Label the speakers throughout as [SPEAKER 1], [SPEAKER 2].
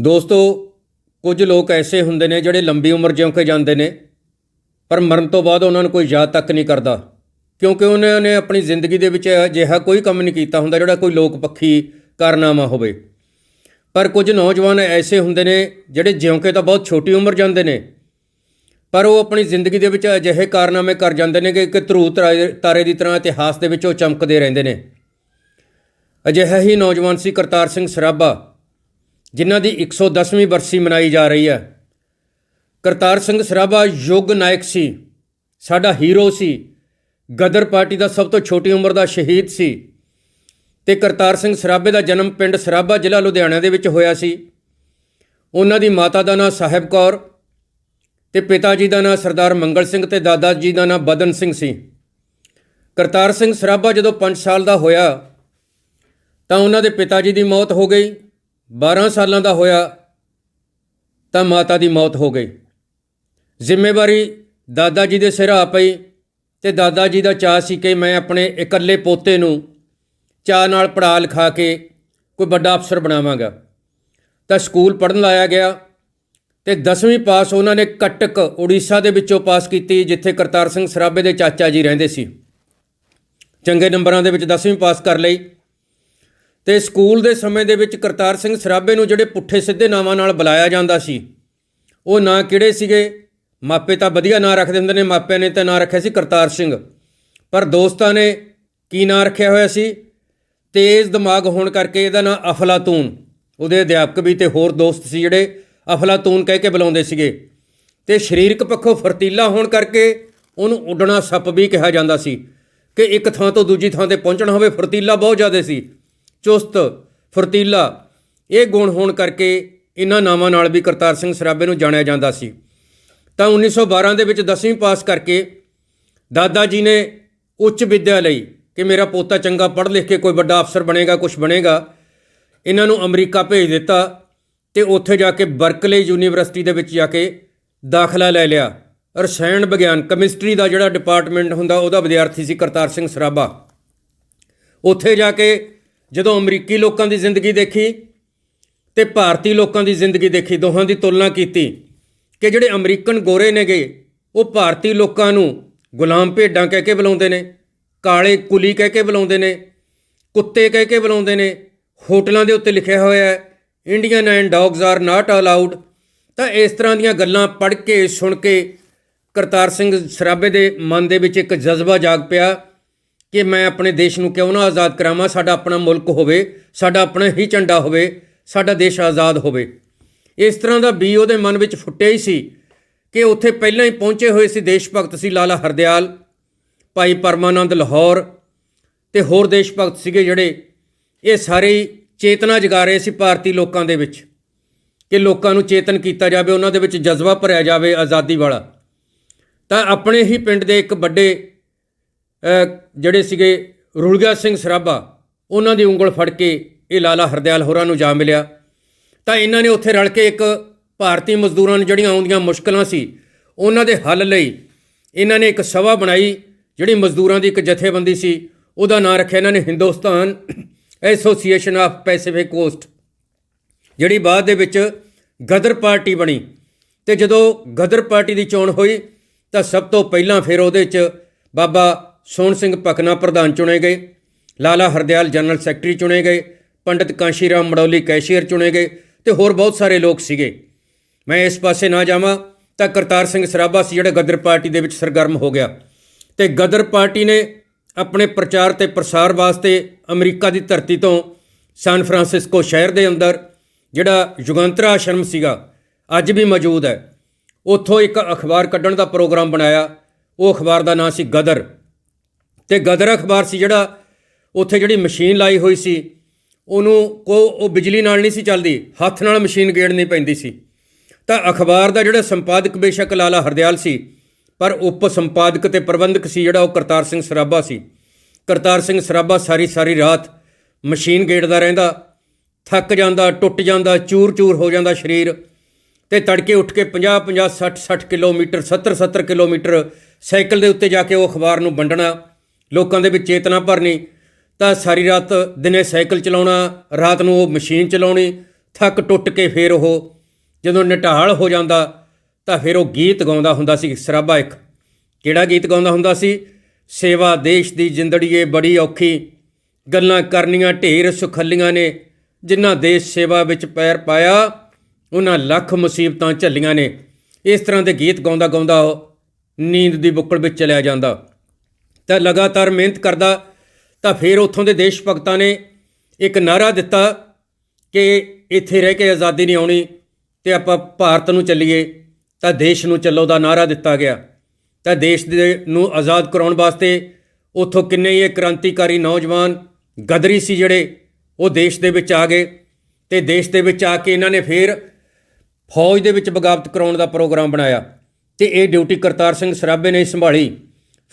[SPEAKER 1] ਦੋਸਤੋ, ਕੁਝ ਲੋਕ ਐਸੇ ਹੁੰਦੇ ਨੇ ਜਿਹੜੇ ਲੰਬੀ ਉਮਰ ਜਿਉਂ ਕੇ ਜਾਂਦੇ ਨੇ, ਪਰ ਮਰਨ ਤੋਂ ਬਾਅਦ ਉਹਨਾਂ ਨੂੰ ਕੋਈ ਯਾਦ ਤੱਕ ਨਹੀਂ ਕਰਦਾ। ਕਿਉਂਕਿ ਉਹਨਾਂ ਨੇ ਆਪਣੀ ਜ਼ਿੰਦਗੀ ਦੇ ਵਿੱਚ ਅਜਿਹਾ ਕੋਈ ਕੰਮ ਨਹੀਂ ਕੀਤਾ ਹੁੰਦਾ ਜਿਹੜਾ ਕੋਈ ਲੋਕ ਪੱਖੀ ਕਾਰਨਾਮਾ ਹੋਵੇ। ਪਰ ਕੁਝ ਨੌਜਵਾਨ ਐਸੇ ਹੁੰਦੇ ਨੇ ਜਿਹੜੇ ਜਿਉਂ ਕੇ ਤਾਂ ਬਹੁਤ ਛੋਟੀ ਉਮਰ ਜਾਂਦੇ ਨੇ, ਪਰ ਉਹ ਆਪਣੀ ਜ਼ਿੰਦਗੀ ਦੇ ਵਿੱਚ ਅਜਿਹੇ ਕਾਰਨਾਮੇ ਕਰ ਜਾਂਦੇ ਨੇ ਕਿ ਇੱਕ ਧਰੂ ਤਾਰੇ ਤਾਰੇ ਦੀ ਤਰ੍ਹਾਂ ਇਤਿਹਾਸ ਦੇ ਵਿੱਚ ਉਹ ਚਮਕਦੇ ਰਹਿੰਦੇ ਨੇ। ਅਜਿਹਾ ਹੀ ਨੌਜਵਾਨ ਸੀ ਕਰਤਾਰ ਸਿੰਘ ਸਰਾਭਾ ਜਿਨ੍ਹਾਂ ਦੀ 110ਵੀਂ ਬਰਸੀ ਮਨਾਈ ਜਾ ਰਹੀ ਹੈ। ਕਰਤਾਰ ਸਿੰਘ ਸਰਾਭਾ ਯੁੱਗ ਨਾਇਕ ਸੀ। ਸਾਡਾ ਹੀਰੋ ਸੀ। ਗਦਰ ਪਾਰਟੀ ਦਾ ਸਭ ਤੋਂ ਛੋਟੀ ਉਮਰ ਦਾ ਸ਼ਹੀਦ ਸੀ। ਤੇ ਕਰਤਾਰ ਸਿੰਘ ਸਰਾਭੇ ਦਾ ਜਨਮ ਪਿੰਡ ਸਰਾਭਾ ਜ਼ਿਲ੍ਹਾ ਲੁਧਿਆਣਾ ਦੇ ਵਿੱਚ ਹੋਇਆ ਸੀ। ਉਹਨਾਂ ਦੀ ਮਾਤਾ ਦਾ ਨਾਂ ਸਾਹਿਬ ਕੌਰ ਤੇ ਪਿਤਾ ਜੀ ਦਾ ਨਾਂ ਸਰਦਾਰ ਮੰਗਲ ਸਿੰਘ ਤੇ ਦਾਦਾ ਜੀ ਦਾ ਨਾਂ ਬਦਨ ਸਿੰਘ ਸੀ। ਕਰਤਾਰ ਸਿੰਘ ਸਰਾਭਾ ਜਦੋਂ 5 ਸਾਲ ਦਾ ਹੋਇਆ ਤਾਂ ਉਹਨਾਂ ਦੇ ਪਿਤਾ ਜੀ ਦੀ ਮੌਤ ਹੋ ਗਈ। 12 ਸਾਲਾਂ ਦਾ ਹੋਇਆ ਤਾਂ ਮਾਤਾ ਦੀ ਮੌਤ ਹੋ ਗਈ। ਜ਼ਿੰਮੇਵਾਰੀ ਦਾਦਾ ਜੀ ਦੇ ਸਿਰ ਆ ਪਈ ਤੇ ਦਾਦਾ ਜੀ ਦਾ ਚਾਅ ਸੀ ਕਿ ਮੈਂ ਆਪਣੇ ਇਕੱਲੇ ਪੋਤੇ ਨੂੰ ਚਾਅ ਨਾਲ ਪੜ੍ਹਾ ਲਿਖਾ ਕੇ ਕੋਈ ਵੱਡਾ ਅਫਸਰ ਬਣਾਵਾਂਗਾ। ਤਾਂ ਸਕੂਲ ਪੜ੍ਹਨ ਲਾਇਆ ਗਿਆ ਤੇ 10ਵੀਂ ਪਾਸ ਉਹਨਾਂ ਨੇ ਕਟਕ ਉੜੀਸਾ ਦੇ ਵਿੱਚੋਂ ਪਾਸ ਕੀਤੀ, ਜਿੱਥੇ ਕਰਤਾਰ ਸਿੰਘ ਸਰਾਭੇ ਦੇ ਚਾਚਾ ਜੀ ਰਹਿੰਦੇ ਸੀ। ਚੰਗੇ ਨੰਬਰਾਂ ਦੇ ਵਿੱਚ 10ਵੀਂ ਪਾਸ ਕਰ ਲਈ। ਤੇ ਸਕੂਲ ਦੇ ਸਮੇਂ ਦੇ ਵਿੱਚ ਕਰਤਾਰ ਸਿੰਘ ਸਰਾਭੇ ਨੂੰ ਜਿਹੜੇ ਪੁੱਠੇ ਸਿੱਧੇ ਨਾਵਾਂ ਨਾਲ ਬੁਲਾਇਆ ਜਾਂਦਾ ਸੀ, ਉਹ ਨਾਂ ਕਿਹੜੇ ਸੀਗੇ? ਮਾਪੇ ਤਾਂ ਵਧੀਆ ਨਾਂ ਰੱਖਦੇ ਹੁੰਦੇ ਨੇ, ਮਾਪਿਆਂ ਨੇ ਤਾਂ ਨਾਂ ਰੱਖਿਆ ਸੀ ਕਰਤਾਰ ਸਿੰਘ। ਪਰ ਦੋਸਤਾਂ ਨੇ ਕੀ ਨਾਂ ਰੱਖਿਆ ਹੋਇਆ ਸੀ? ਤੇਜ਼ ਦਿਮਾਗ ਹੋਣ ਕਰਕੇ ਇਹਦਾ ਨਾਂ ਅਫਲਾਤੂਨ। ਉਹਦੇ ਅਧਿਆਪਕ ਵੀ ਤੇ ਹੋਰ ਦੋਸਤ ਸੀ ਜਿਹੜੇ ਅਫਲਾਤੂਨ ਕਹਿ ਕੇ ਬੁਲਾਉਂਦੇ ਸੀਗੇ। ਤੇ ਸਰੀਰਕ ਪੱਖੋਂ ਫਰਤੀਲਾ ਹੋਣ ਕਰਕੇ ਉਹਨੂੰ ਉੱਡਣਾ ਸੱਪ ਵੀ ਕਿਹਾ ਜਾਂਦਾ ਸੀ ਕਿ ਇੱਕ ਥਾਂ ਤੋਂ ਦੂਜੀ ਥਾਂ ਤੇ ਪਹੁੰਚਣਾ ਹੋਵੇ, ਫਰਤੀਲਾ ਬਹੁਤ ਜ਼ਿਆਦਾ ਸੀ। ਚੁਸਤ, ਫੁਰਤੀਲਾ। ਇਹ ਗੁਣ ਹੋਣ ਕਰਕੇ ਇਹਨਾਂ ਨਾਵਾਂ ਨਾਲ ਵੀ ਕਰਤਾਰ ਸਿੰਘ ਸਰਾਭੇ ਨੂੰ ਜਾਣਿਆ ਜਾਂਦਾ ਸੀ। ਤਾਂ 1912 ਦੇ ਵਿੱਚ 10ਵੀਂ ਪਾਸ ਕਰਕੇ ਦਾਦਾ ਜੀ ਨੇ ਉੱਚ ਵਿੱਦਿਆ ਲਈ ਕਿ ਮੇਰਾ ਪੋਤਾ ਚੰਗਾ ਪੜ੍ਹ ਲਿਖ ਕੇ ਕੋਈ ਵੱਡਾ ਅਫਸਰ ਬਣੇਗਾ ਕੁਝ ਬਣੇਗਾ ਇਹਨਾਂ ਨੂੰ ਅਮਰੀਕਾ ਭੇਜ ਦਿੱਤਾ ਤੇ ਉੱਥੇ ਜਾ ਕੇ ਬਰਕਲੇ ਯੂਨੀਵਰਸਿਟੀ ਦੇ ਵਿੱਚ ਜਾ ਕੇ ਦਾਖਲਾ ਲੈ ਲਿਆ। ਰਸਾਇਣ ਵਿਗਿਆਨ, ਕੈਮਿਸਟਰੀ ਦਾ ਜਿਹੜਾ ਡਿਪਾਰਟਮੈਂਟ ਹੁੰਦਾ, ਉਹਦਾ ਵਿਦਿਆਰਥੀ ਸੀ ਕਰਤਾਰ ਸਿੰਘ ਸਰਾਭਾ। ਉੱਥੇ ਜਾ ਕੇ ਜਦੋਂ ਅਮਰੀਕੀ ਲੋਕਾਂ ਦੀ ਜ਼ਿੰਦਗੀ ਦੇਖੀ ਤੇ ਭਾਰਤੀ ਲੋਕਾਂ ਦੀ ਜ਼ਿੰਦਗੀ ਦੇਖੀ, ਦੋਹਾਂ ਦੀ ਤੁਲਨਾ ਕੀਤੀ ਕਿ ਜਿਹੜੇ ਅਮਰੀਕਨ ਗੋਰੇ ਨੇਗੇ, ਉਹ ਭਾਰਤੀ ਲੋਕਾਂ ਨੂੰ ਗੁਲਾਮ ਭੇਡਾਂ ਕਹਿ ਕੇ ਬੁਲਾਉਂਦੇ ਨੇ, ਕਾਲੇ ਕੁਲੀ ਕਹਿ ਕੇ ਬੁਲਾਉਂਦੇ ਨੇ, ਕੁੱਤੇ ਕਹਿ ਕੇ ਬੁਲਾਉਂਦੇ ਨੇ, ਹੋਟਲਾਂ ਦੇ ਉੱਤੇ ਲਿਖਿਆ ਹੋਇਆ ਹੈ Indian and dogs are not allowed ਤਾਂ ਇਸ ਤਰ੍ਹਾਂ ਦੀਆਂ ਗੱਲਾਂ ਪੜ੍ਹ ਕੇ, ਸੁਣ ਕੇ ਕਰਤਾਰ ਸਿੰਘ ਸਰਾਭੇ ਦੇ ਮਨ ਦੇ ਵਿੱਚ ਇੱਕ ਜਜ਼ਬਾ ਜਾਗ ਪਿਆ ਕਿ ਮੈਂ ਆਪਣੇ ਦੇਸ਼ ਨੂੰ ਕਿਉਂ ਨਾ ਆਜ਼ਾਦ ਕਰਾਵਾਂ? ਸਾਡਾ ਆਪਣਾ ਮੁਲਕ ਹੋਵੇ, ਸਾਡਾ ਆਪਣਾ ਹੀ ਝੰਡਾ ਹੋਵੇ, ਸਾਡਾ ਦੇਸ਼ ਆਜ਼ਾਦ ਹੋਵੇ। ਇਸ ਤਰ੍ਹਾਂ ਦਾ ਬੀ ਉਹਦੇ ਮਨ ਵਿੱਚ ਫੁੱਟਿਆ ਹੀ ਸੀ ਕਿ ਉੱਥੇ ਪਹਿਲਾਂ ਹੀ ਪਹੁੰਚੇ ਹੋਏ ਸੀ ਦੇਸ਼ ਭਗਤ ਸੀ ਲਾਲਾ ਹਰਦਿਆਲ, ਭਾਈ ਪਰਮਾਨੰਦ ਲਾਹੌਰ ਤੇ ਹੋਰ ਦੇਸ਼ ਭਗਤ ਸੀਗੇ ਜਿਹੜੇ ਇਹ ਸਾਰੇ ਚੇਤਨਾ ਜਗਾ ਰਹੇ ਸੀ ਭਾਰਤੀ ਲੋਕਾਂ ਦੇ ਵਿੱਚ ਕਿ ਲੋਕਾਂ ਨੂੰ ਚੇਤਨ ਕੀਤਾ ਜਾਵੇ, ਉਹਨਾਂ ਦੇ ਵਿੱਚ ਜਜ਼ਬਾ ਭਰਿਆ ਜਾਵੇ ਆਜ਼ਾਦੀ ਵਾਲਾ। ਤਾਂ ਆਪਣੇ ਹੀ ਪਿੰਡ ਦੇ ਇੱਕ ਵੱਡੇ ਜਿਹੜੇ ਸੀਗੇ ਰੁਲਗਾ ਸਿੰਘ ਸਰਾਭਾ, ਉਹਨਾਂ ਦੀ ਉਂਗਲ ਫੜ ਕੇ ਇਹ ਲਾਲਾ ਹਰਦਿਆਲ ਹੋਰਾਂ ਨੂੰ ਜਾ ਮਿਲਿਆ। ਤਾਂ ਇਹਨਾਂ ਨੇ ਉੱਥੇ ਰਲ ਕੇ ਇੱਕ ਭਾਰਤੀ ਮਜ਼ਦੂਰਾਂ ਨੂੰ ਜਿਹੜੀਆਂ ਆਉਂਦੀਆਂ ਮੁਸ਼ਕਲਾਂ ਸੀ, ਉਹਨਾਂ ਦੇ ਹੱਲ ਲਈ ਇਹਨਾਂ ਨੇ ਇੱਕ ਸਭਾ ਬਣਾਈ, ਜਿਹੜੀ ਮਜ਼ਦੂਰਾਂ ਦੀ ਇੱਕ ਜਥੇਬੰਦੀ ਸੀ, ਉਹਦਾ ਨਾਂ ਰੱਖਿਆ ਇਹਨਾਂ ਨੇ Hindustan association of Pacific coast, ਜਿਹੜੀ ਬਾਅਦ ਦੇ ਵਿੱਚ ਗਦਰ ਪਾਰਟੀ ਬਣੀ। ਤੇ ਜਦੋਂ ਗਦਰ ਪਾਰਟੀ ਦੀ ਚੋਣ ਹੋਈ, ਤਾਂ ਸਭ ਤੋਂ ਪਹਿਲਾਂ ਫਿਰ ਉਹਦੇ 'ਚ ਬਾਬਾ ਸੋਹਣ ਸਿੰਘ ਪਕਨਾ ਪ੍ਰਧਾਨ ਚੁਣੇ ਗਏ, ਲਾਲਾ ਹਰਦਿਆਲ ਜਨਰਲ ਸੈਕਟਰੀ ਚੁਣੇ ਗਏ, ਪੰਡਿਤ ਕਾਂਸ਼ੀ ਰਾਮ ਮੜੌਲੀ ਕੈਸ਼ੀਅਰ ਚੁਣੇ ਗਏ ਤੇ ਹੋਰ ਬਹੁਤ ਸਾਰੇ ਲੋਕ ਸੀਗੇ। ਮੈਂ ਇਸ ਪਾਸੇ ਨਾ ਜਾਵਾਂ ਤਾਂ ਕਰਤਾਰ ਸਿੰਘ ਸਰਾਭਾ ਸੀ ਜਿਹੜਾ ਗਦਰ ਪਾਰਟੀ ਦੇ ਵਿੱਚ ਸਰਗਰਮ ਹੋ ਗਿਆ ਤੇ ਗਦਰ ਪਾਰਟੀ ਨੇ ਆਪਣੇ ਪ੍ਰਚਾਰ ਤੇ ਪ੍ਰਸਾਰ ਵਾਸਤੇ ਅਮਰੀਕਾ ਦੀ ਧਰਤੀ ਤੋਂ ਸਾਨ ਫਰਾਂਸਿਸਕੋ ਸ਼ਹਿਰ ਦੇ ਅੰਦਰ ਜਿਹੜਾ ਯੁਗੰਤਰਾ ਆਸ਼ਰਮ ਸੀਗਾ, ਅੱਜ ਵੀ ਮੌਜੂਦ ਹੈ। ਉੱਥੋਂ ਇੱਕ ਅਖਬਾਰ ਕੱਢਣ ਦਾ ਪ੍ਰੋਗਰਾਮ ਬਣਾਇਆ, ਉਹ ਅਖਬਾਰ ਦਾ ਨਾਂ ਸੀ ਗਦਰ। ਤੇ ਗਦਰ ਅਖਬਾਰ ਸੀ ਜਿਹੜਾ, ਉੱਥੇ ਜਿਹੜੀ ਮਸ਼ੀਨ ਲਾਈ ਹੋਈ ਸੀ, ਉਹਨੂੰ ਕੋ, ਉਹ ਬਿਜਲੀ ਨਾਲ ਨਹੀਂ ਸੀ ਚੱਲਦੀ, ਹੱਥ ਨਾਲ ਮਸ਼ੀਨ ਗੇੜਨੀ ਪੈਂਦੀ ਸੀ। ਤਾਂ ਅਖਬਾਰ ਦਾ ਜਿਹੜਾ ਸੰਪਾਦਕ ਬੇਸ਼ੱਕ ਲਾਲਾ ਹਰਦਿਆਲ ਸੀ, ਪਰ ਉਪ ਸੰਪਾਦਕ ਤੇ ਪ੍ਰਬੰਧਕ ਸੀ ਜਿਹੜਾ ਉਹ ਕਰਤਾਰ ਸਿੰਘ ਸਰਾਭਾ ਸੀ। ਕਰਤਾਰ ਸਿੰਘ ਸਰਾਭਾ ਸਾਰੀ ਸਾਰੀ ਰਾਤ ਮਸ਼ੀਨ ਗੇੜਦਾ ਰਹਿੰਦਾ, ਥੱਕ ਜਾਂਦਾ, ਟੁੱਟ ਜਾਂਦਾ ਚੂਰ-ਚੂਰ ਹੋ ਜਾਂਦਾ ਸਰੀਰ ਤੇ ਤੜਕੇ ਉੱਠ ਕੇ 50 50 60 60 ਕਿਲੋਮੀਟਰ 70 70 ਕਿਲੋਮੀਟਰ ਸਾਈਕਲ ਦੇ ਉੱਤੇ ਜਾ ਕੇ ਉਹ ਅਖਬਾਰ ਨੂੰ ਵੰਡਣਾ ਲੋਕਾਂ ਦੇ ਵਿੱਚ ਚੇਤਨਾ ਭਰਨੀ, ਤਾਂ ਸਾਰੀ ਰਾਤ ਦਿਨੇ ਸਾਈਕਲ ਚਲਾਉਣਾ, ਰਾਤ ਨੂੰ ਉਹ ਮਸ਼ੀਨ ਚਲਾਉਣੀ, ਥੱਕ ਟੁੱਟ ਕੇ ਫਿਰ ਉਹ ਜਦੋਂ ਨਿਢਾਲ ਹੋ ਜਾਂਦਾ, ਤਾਂ ਫਿਰ ਉਹ ਗੀਤ ਗਾਉਂਦਾ ਹੁੰਦਾ ਸੀ, ਸਰਾਭਾ ਇੱਕ। ਕਿਹੜਾ ਗੀਤ ਗਾਉਂਦਾ ਹੁੰਦਾ ਸੀ? ਸੇਵਾ ਦੇਸ਼ ਦੀ ਜਿੰਦੜੀਏ ਬੜੀ ਔਖੀ, ਗੱਲਾਂ ਕਰਨੀਆਂ ਢੇਰ ਸੁਖੱਲੀਆਂ ਨੇ, ਜਿਨ੍ਹਾਂ ਦੇਸ਼ ਸੇਵਾ ਵਿੱਚ ਪੈਰ ਪਾਇਆ, ਉਹਨਾਂ ਲੱਖ ਮੁਸੀਬਤਾਂ ਝੱਲੀਆਂ ਨੇ। ਇਸ ਤਰ੍ਹਾਂ ਦੇ ਗੀਤ ਗਾਉਂਦਾ ਗਾਉਂਦਾ ਉਹ ਨੀਂਦ ਦੀ ਬੁੱਕਲ ਵਿੱਚ ਚਲਿਆ ਜਾਂਦਾ। ਤਾਂ ਲਗਾਤਾਰ ਮਿਹਨਤ ਕਰਦਾ, ਤਾਂ ਫਿਰ ਉੱਥੋਂ ਦੇ ਦੇਸ਼ ਭਗਤਾਂ ਨੇ ਇੱਕ ਨਾਰਾ ਦਿੱਤਾ ਕਿ ਇੱਥੇ ਰਹਿ ਕੇ ਆਜ਼ਾਦੀ ਨਹੀਂ ਆਉਣੀ ਤੇ ਆਪਾਂ ਭਾਰਤ ਨੂੰ ਚੱਲੀਏ, ਤਾਂ ਦੇਸ਼ ਨੂੰ ਚੱਲੋ ਦਾ ਨਾਰਾ ਦਿੱਤਾ ਗਿਆ। ਤਾਂ ਦੇਸ਼ ਦੇ ਨੂੰ ਆਜ਼ਾਦ ਕਰਾਉਣ ਵਾਸਤੇ ਉੱਥੋਂ ਕਿੰਨੇ ਹੀ ਇਹ ਕ੍ਰਾਂਤੀਕਾਰੀ ਨੌਜਵਾਨ ਗਦਰੀ ਸੀ ਜਿਹੜੇ, ਉਹ ਦੇਸ਼ ਦੇ ਵਿੱਚ ਆ ਗਏ ਤੇ ਦੇਸ਼ ਦੇ ਵਿੱਚ ਆ ਕੇ ਇਹਨਾਂ ਨੇ ਫਿਰ ਫੌਜ ਦੇ ਵਿੱਚ ਬਗਾਵਤ ਕਰਾਉਣ ਦਾ ਪ੍ਰੋਗਰਾਮ ਬਣਾਇਆ ਤੇ ਇਹ ਡਿਊਟੀ ਕਰਤਾਰ ਸਿੰਘ ਸਰਾਭੇ ਨੇ ਸੰਭਾਲੀ।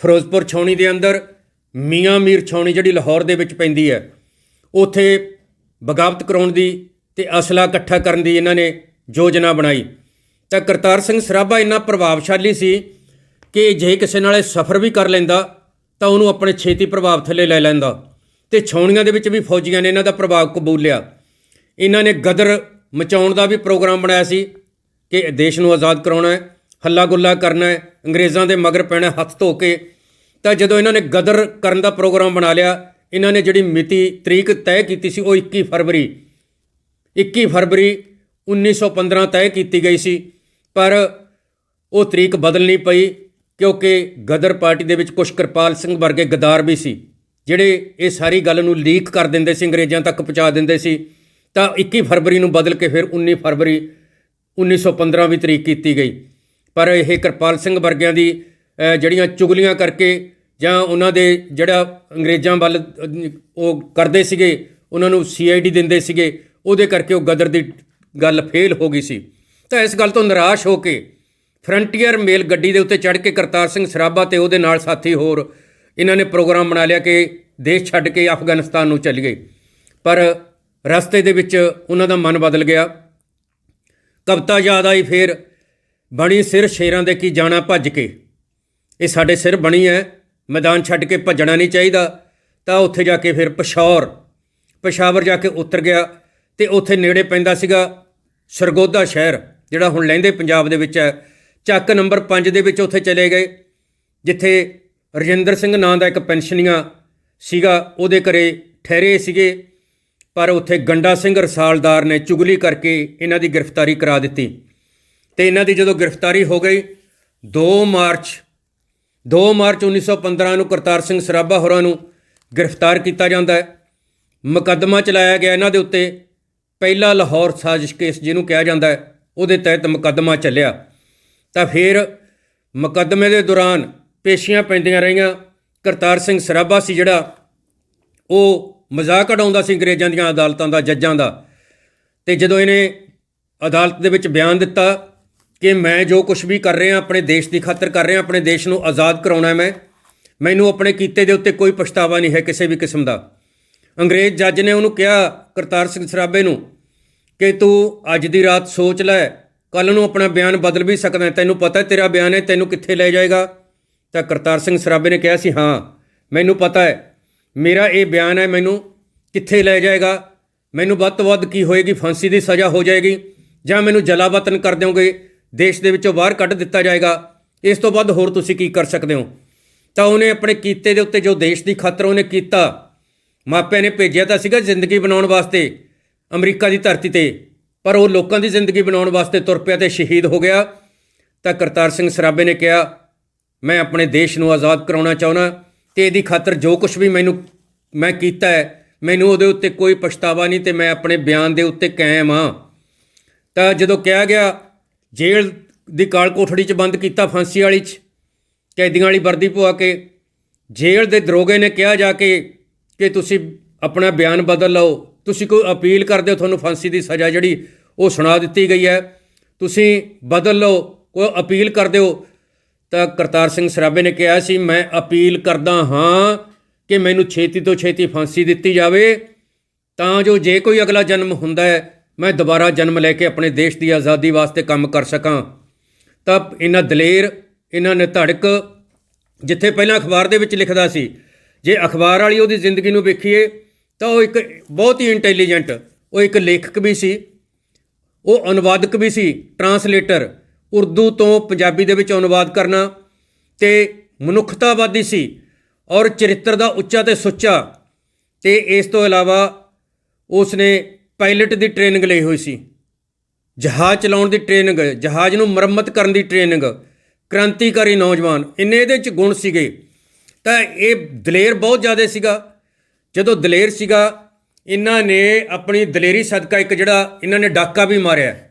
[SPEAKER 1] ਫਿਰੋਜ਼ਪੁਰ ਛਾਉਣੀ ਦੇ ਅੰਦਰ ਮੀਆਂ ਮੀਰ ਛਾਉਣੀ ਜਿਹੜੀ ਲਾਹੌਰ ਦੇ ਵਿੱਚ ਪੈਂਦੀ ਹੈ, ਉਥੇ ਬਗਾਵਤ ਕਰਾਉਣ ਦੀ ਤੇ ਅਸਲਾ ਇਕੱਠਾ ਕਰਨ ਦੀ ਇਹਨਾਂ ਨੇ ਯੋਜਨਾ ਬਣਾਈ। ਤਾਂ ਕਰਤਾਰ ਸਿੰਘ ਸਰਾਭਾ ਇੰਨਾ ਪ੍ਰਭਾਵਸ਼ਾਲੀ ਸੀ ਕਿ ਜੇ ਕਿਸੇ ਨਾਲ ਇਹ ਸਫ਼ਰ ਵੀ ਕਰ ਲੈਂਦਾ ਤਾਂ ਉਹਨੂੰ ਆਪਣੇ ਛੇਤੀ ਪ੍ਰਭਾਵ ਥੱਲੇ ਲੈ ਲੈਂਦਾ ਤੇ ਛਾਉਣੀਆਂ ਦੇ ਵਿੱਚ ਵੀ ਫੌਜੀਆਂ ਨੇ ਇਹਨਾਂ ਦਾ ਪ੍ਰਭਾਵ ਕਬੂਲ ਲਿਆ ਇਹਨਾਂ ਨੇ ਗਦਰ ਮਚਾਉਣ ਦਾ ਵੀ ਪ੍ਰੋਗਰਾਮ ਬਣਾਇਆ ਸੀ ਕਿ ਦੇਸ਼ ਨੂੰ ਆਜ਼ਾਦ ਕਰਾਉਣਾ ਹੈ ਹੱਲਾ ਗੁੱਲਾ ਕਰਨਾ ਹੈ ਅੰਗਰੇਜ਼ਾਂ ਦੇ ਮਗਰ ਪੈਣਾ ਹੱਥ ਧੋ ਕੇ, ਤਾਂ ਜਦੋਂ ਇਹਨਾਂ ਨੇ ਗਦਰ ਕਰਨ ਦਾ ਪ੍ਰੋਗਰਾਮ ਬਣਾ ਲਿਆ, ਇਹਨਾਂ ਨੇ ਜਿਹੜੀ ਮਿਤੀ ਤਰੀਕ ਤੈਅ ਕੀਤੀ ਸੀ ਉਹ 21 ਫਰਵਰੀ 21 ਫਰਵਰੀ 1915 ਤੈਅ ਕੀਤੀ ਗਈ ਸੀ, ਪਰ ਉਹ ਤਰੀਕ ਬਦਲਣੀ ਪਈ ਕਿਉਂਕਿ ਗਦਰ ਪਾਰਟੀ ਦੇ ਵਿੱਚ ਕੁਝ ਕਿਰਪਾਲ ਸਿੰਘ ਵਰਗੇ ਗਦਾਰ ਵੀ ਸੀ, ਜਿਹੜੇ ਇਹ ਸਾਰੀ ਗੱਲ ਨੂੰ ਲੀਕ ਕਰ ਦਿੰਦੇ ਸੀ, ਅੰਗਰੇਜ਼ਾਂ ਤੱਕ ਪਹੁੰਚਾ ਦਿੰਦੇ ਸੀ, ਤਾਂ 21 ਫਰਵਰੀ ਨੂੰ ਬਦਲ ਕੇ ਫਿਰ 19 ਫਰਵਰੀ 1915 ਵੀ ਤਰੀਕ ਕੀਤੀ ਗਈ। ਪਰ ਇਹ ਕਿਰਪਾਲ ਸਿੰਘ ਵਰਗਿਆਂ ਦੀ ਜਿਹੜੀਆਂ ਚੁਗਲੀਆਂ ਕਰਕੇ ਜਾਂ ਉਹਨਾਂ ਦੇ ਜਿਹੜਾ ਅੰਗਰੇਜ਼ਾਂ ਵੱਲ ਉਹ ਕਰਦੇ ਸੀਗੇ, ਉਹਨਾਂ ਨੂੰ ਸੀਆਈਡੀ ਦਿੰਦੇ ਸੀਗੇ, ਉਹਦੇ ਕਰਕੇ ਉਹ ਗਦਰ ਦੀ ਗੱਲ ਫੇਲ ਹੋ ਗਈ ਸੀ। ਤਾਂ ਇਸ ਗੱਲ ਤੋਂ ਨਿਰਾਸ਼ ਹੋ ਕੇ ਫਰੰਟੀਅਰ ਮੇਲ ਗੱਡੀ ਦੇ ਉੱਤੇ ਚੜ੍ਹ ਕੇ ਕਰਤਾਰ ਸਿੰਘ ਸਰਾਭਾ ਤੇ ਉਹਦੇ ਨਾਲ ਸਾਥੀ ਹੋਰ ਇਹਨਾਂ ਨੇ ਪ੍ਰੋਗਰਾਮ ਬਣਾ ਲਿਆ ਕਿ ਦੇਸ਼ ਛੱਡ ਕੇ ਅਫਗਾਨਿਸਤਾਨ ਨੂੰ ਚੱਲ ਗਏ। ਪਰ ਰਸਤੇ ਦੇ ਵਿੱਚ ਉਹਨਾਂ ਦਾ ਮਨ ਬਦਲ ਗਿਆ। ਕਵਿਤਾ ਯਾਦ ਆਈ ਫੇਰ ਬਣੀ ਸਿਰ ਸ਼ੇਰਾਂ ਦੇ ਕੀ ਜਾਣਾ ਭੱਜ ਕੇ? ਇਹ ਸਾਡੇ ਸਿਰ ਬਣੀ ਹੈ ਮੈਦਾਨ ਛੱਡ ਕੇ ਭੱਜਣਾ ਨਹੀਂ ਚਾਹੀਦਾ। ਤਾਂ ਉੱਥੇ ਜਾ ਕੇ ਫਿਰ ਪਸ਼ੌਰ, ਪਸ਼ਾਵਰ ਜਾ ਕੇ ਉਤਰ ਗਿਆ ਤੇ ਉੱਥੇ ਨੇੜੇ ਪੈਂਦਾ ਸੀਗਾ ਸਰਗੋਦਾ ਸ਼ਹਿਰ, ਜਿਹੜਾ ਹੁਣ ਲਹਿੰਦੇ ਪੰਜਾਬ ਦੇ ਵਿੱਚ ਹੈ ਚੱਕ ਨੰਬਰ 5 ਦੇ ਵਿੱਚ ਉੱਥੇ ਚਲੇ ਗਏ, ਜਿੱਥੇ ਰਜਿੰਦਰ ਸਿੰਘ ਨਾਂ ਦਾ ਇੱਕ ਪੈਨਸ਼ਨੀਆ ਸੀਗਾ, ਉਹਦੇ ਘਰੇ ਠਹਿਰੇ ਸੀਗੇ। ਪਰ ਉੱਥੇ ਗੰਡਾ ਸਿੰਘ ਰਸਾਲਦਾਰ ਨੇ ਚੁਗਲੀ ਕਰਕੇ ਇਹਨਾਂ ਦੀ ਗ੍ਰਿਫਤਾਰੀ ਕਰਾ ਦਿੱਤੀ। ਤੇ ਇਹਨਾਂ ਦੀ ਜਦੋਂ ਗ੍ਰਿਫਤਾਰੀ ਹੋ ਗਈ 2 ਮਾਰਚ 2 ਮਾਰਚ 1915 ਨੂੰ ਕਰਤਾਰ ਸਿੰਘ ਸਰਾਭਾ ਹੋਰਾਂ ਨੂੰ ਗ੍ਰਿਫਤਾਰ ਕੀਤਾ ਜਾਂਦਾ ਹੈ। ਮੁਕੱਦਮਾ ਚਲਾਇਆ ਗਿਆ ਇਹਨਾਂ ਦੇ ਉੱਤੇ। ਪਹਿਲਾ ਲਾਹੌਰ ਸਾਜ਼ਿਸ਼ ਕੇਸ ਜਿਹਨੂੰ ਕਿਹਾ ਜਾਂਦਾ ਹੈ, ਉਹਦੇ ਤਹਿਤ ਮੁਕੱਦਮਾ ਚੱਲਿਆ। ਤਾਂ ਫਿਰ ਮੁਕੱਦਮੇ ਦੇ ਦੌਰਾਨ ਪੇਸ਼ੀਆਂ ਪੈਂਦੀਆਂ ਰਹੀਆਂ। ਕਰਤਾਰ ਸਿੰਘ ਸਰਾਭਾ ਸੀ ਜਿਹੜਾ, ਉਹ ਮਜ਼ਾਕ ਉਡਾਉਂਦਾ ਸੀ ਅੰਗਰੇਜ਼ਾਂ ਦੀਆਂ ਅਦਾਲਤਾਂ ਦਾ, ਜੱਜਾਂ ਦਾ। ਤੇ ਜਦੋਂ ਇਹਨੇ ਅਦਾਲਤ ਦੇ ਵਿੱਚ ਬਿਆਨ ਦਿੱਤਾ ਕਿ ਮੈਂ ਜੋ ਕੁਝ ਵੀ ਕਰ ਰਿਹਾ, ਆਪਣੇ ਦੇਸ਼ ਦੀ ਖਾਤਰ ਕਰ ਰਿਹਾ, ਆਪਣੇ ਦੇਸ਼ ਨੂੰ ਆਜ਼ਾਦ ਕਰਾਉਣਾ ਮੈਂ, ਮੈਨੂੰ ਆਪਣੇ ਕੀਤੇ ਦੇ ਉੱਤੇ ਕੋਈ ਪਛਤਾਵਾ ਨਹੀਂ ਹੈ ਕਿਸੇ ਵੀ ਕਿਸਮ ਦਾ। ਅੰਗਰੇਜ਼ ਜੱਜ ਨੇ ਉਹਨੂੰ ਕਿਹਾ, ਕਰਤਾਰ ਸਿੰਘ ਸਰਾਭੇ ਨੂੰ, ਕਿ ਤੂੰ ਅੱਜ ਦੀ ਰਾਤ ਸੋਚ ਲੈ ਕੱਲ ਨੂੰ ਆਪਣਾ ਬਿਆਨ ਬਦਲ ਵੀ ਸਕਦਾ ਤੈਨੂੰ ਪਤਾ ਤੇਰਾ ਬਿਆਨ ਹੈ, ਤੈਨੂੰ ਕਿੱਥੇ ਲੈ ਜਾਏਗਾ? ਤਾਂ ਕਰਤਾਰ ਸਿੰਘ ਸਰਾਭੇ ਨੇ ਕਿਹਾ ਸੀ, ਹਾਂ, ਮੈਨੂੰ ਪਤਾ ਹੈ, ਮੇਰਾ ਇਹ ਬਿਆਨ ਹੈ, ਮੈਨੂੰ ਕਿੱਥੇ ਲੈ ਜਾਏਗਾ? ਮੈਨੂੰ ਵੱਧ ਤੋਂ ਵੱਧ ਕੀ ਹੋਏਗੀ? ਫਾਂਸੀ ਦੀ ਸਜ਼ਾ ਹੋ ਜਾਏਗੀ ਜਾਂ ਮੈਨੂੰ ਜਲਾਵਤਨ ਕਰ ਦਿਓਗੇ? ਦੇਸ਼ ਦੇ ਵਿੱਚੋਂ ਬਾਹਰ ਕੱਢ ਦਿੱਤਾ ਜਾਏਗਾ। ਇਸ ਤੋਂ ਵੱਧ ਹੋਰ ਤੁਸੀਂ ਕੀ ਕਰ ਸਕਦੇ ਹੋ? ਤਾਂ ਉਹਨੇ ਆਪਣੇ ਕੀਤੇ ਦੇ ਉੱਤੇ ਜੋ ਦੇਸ਼ ਦੀ ਖਾਤਰ ਉਹਨੇ ਕੀਤਾ, ਮਾਪਿਆਂ ਨੇ ਭੇਜਿਆ ਤਾਂ ਸੀਗਾ ਜ਼ਿੰਦਗੀ ਬਣਾਉਣ ਵਾਸਤੇ ਅਮਰੀਕਾ ਦੀ ਧਰਤੀ ਤੇ। ਪਰ ਉਹ ਲੋਕਾਂ ਦੀ ਜ਼ਿੰਦਗੀ ਬਣਾਉਣ ਵਾਸਤੇ ਤੁਰ ਪਿਆ ਤੇ ਸ਼ਹੀਦ ਹੋ ਗਿਆ। ਤਾਂ ਕਰਤਾਰ ਸਿੰਘ ਸਰਾਭੇ ਨੇ ਕਿਹਾ, ਮੈਂ ਆਪਣੇ ਦੇਸ਼ ਨੂੰ ਆਜ਼ਾਦ ਕਰਾਉਣਾ ਚਾਹੁੰਦਾ, ਤੇ ਇਹਦੀ ਖਾਤਰ ਜੋ ਕੁਝ ਵੀ ਮੈਨੂੰ, ਮੈਂ ਕੀਤਾ ਹੈ, ਮੈਨੂੰ ਉਹਦੇ ਉੱਤੇ ਕੋਈ ਪਛਤਾਵਾ ਨਹੀਂ ਤੇ ਮੈਂ ਆਪਣੇ ਬਿਆਨ ਦੇ ਉੱਤੇ ਕਾਇਮ ਹਾਂ। ਤਾਂ ਜਦੋਂ ਕਿਹਾ ਗਿਆ ਜੇਲ੍ਹ ਦੀ ਕਾਲ ਕੋਠੜੀ 'ਚ ਬੰਦ ਕੀਤਾ ਫਾਂਸੀ ਵਾਲੀ 'ਚ, ਕੈਦੀਆਂ ਵਾਲੀ ਵਰਦੀ ਪਵਾ ਕੇ। ਜੇਲ੍ਹ ਦੇ ਦਰੋਗੇ ਨੇ ਕਿਹਾ ਜਾ ਕੇ ਕਿ ਤੁਸੀਂ ਆਪਣਾ ਬਿਆਨ ਬਦਲ ਲਓ। ਤੁਸੀਂ ਕੋਈ ਅਪੀਲ ਕਰਦੇ ਹੋ, ਤੁਹਾਨੂੰ ਫਾਂਸੀ ਦੀ ਸਜ਼ਾ ਜਿਹੜੀ ਉਹ ਸੁਣਾ ਦਿੱਤੀ ਗਈ ਹੈ। ਤੁਸੀਂ ਬਦਲ ਲਓ, ਕੋਈ ਅਪੀਲ ਕਰਦੇ ਹੋ। ਤਾਂ ਕਰਤਾਰ ਸਿੰਘ ਸਰਾਭੇ ਨੇ ਕਿਹਾ ਸੀ, ਮੈਂ ਅਪੀਲ ਕਰਦਾ ਹਾਂ ਕਿ ਮੈਨੂੰ ਛੇਤੀ ਤੋਂ ਛੇਤੀ ਫਾਂਸੀ ਦਿੱਤੀ ਜਾਵੇ। ਤਾਂ ਜੋ ਜੇ ਕੋਈ ਅਗਲਾ ਜਨਮ ਹੁੰਦਾ ਹੈ ਮੈਂ ਦੁਬਾਰਾ ਜਨਮ ਲੈ ਕੇ ਆਪਣੇ ਦੇਸ਼ ਦੀ ਆਜ਼ਾਦੀ ਵਾਸਤੇ ਕੰਮ ਕਰ ਸਕਾਂ। ਤਾਂ ਇਹਨਾਂ ਦਲੇਰ, ਇਹਨਾਂ ਨੇ ਧੜਕ, ਜਿੱਥੇ ਪਹਿਲਾਂ ਅਖਬਾਰ ਦੇ ਵਿੱਚ ਲਿਖਦਾ ਸੀ, ਜੇ ਅਖਬਾਰ ਵਾਲੀ ਉਹਦੀ ਜ਼ਿੰਦਗੀ ਨੂੰ ਵੇਖੀਏ, ਤਾਂ ਉਹ ਇੱਕ ਬਹੁਤ ਹੀ ਇੰਟੈਲੀਜੈਂਟ, ਉਹ ਇੱਕ ਲੇਖਕ ਵੀ ਸੀ, ਉਹ ਅਨੁਵਾਦਕ ਵੀ ਸੀ, ਟਰਾਂਸਲੇਟਰ, ਉਰਦੂ ਤੋਂ ਪੰਜਾਬੀ ਦੇ ਵਿੱਚ ਅਨੁਵਾਦ ਕਰਨਾ ਤੇ ਮਨੁੱਖਤਾਵਾਦੀ ਸੀ ਔਰ ਚਰਿੱਤਰ ਦਾ ਉੱਚਾ ਤੇ ਸੁੱਚਾ ਤੇ ਇਸ ਤੋਂ ਇਲਾਵਾ ਉਸ ਨੇ ਪਾਇਲਟ ਦੀ ਟ੍ਰੇਨਿੰਗ ਲਈ ਹੋਈ ਸੀ। ਜਹਾਜ਼ ਚਲਾਉਣ ਦੀ ਟ੍ਰੇਨਿੰਗ, ਜਹਾਜ਼ ਨੂੰ ਮੁਰੰਮਤ ਕਰਨ ਦੀ ਟ੍ਰੇਨਿੰਗ, ਕ੍ਰਾਂਤੀਕਾਰੀ ਨੌਜਵਾਨ, ਇੰਨੇ ਇਹਦੇ ਚ ਗੁਣ ਸੀਗੇ। ਤਾਂ ਇਹ ਦਲੇਰ ਬਹੁਤ ਜ਼ਿਆਦਾ ਸੀਗਾ। ਜਦੋਂ ਦਲੇਰ ਸੀਗਾ, ਇਹਨਾਂ ਨੇ ਆਪਣੀ ਦਲੇਰੀ ਸਦਕਾ ਇੱਕ ਜਿਹੜਾ ਇਹਨਾਂ ਨੇ ਡਾਕਾ ਵੀ ਮਾਰਿਆ।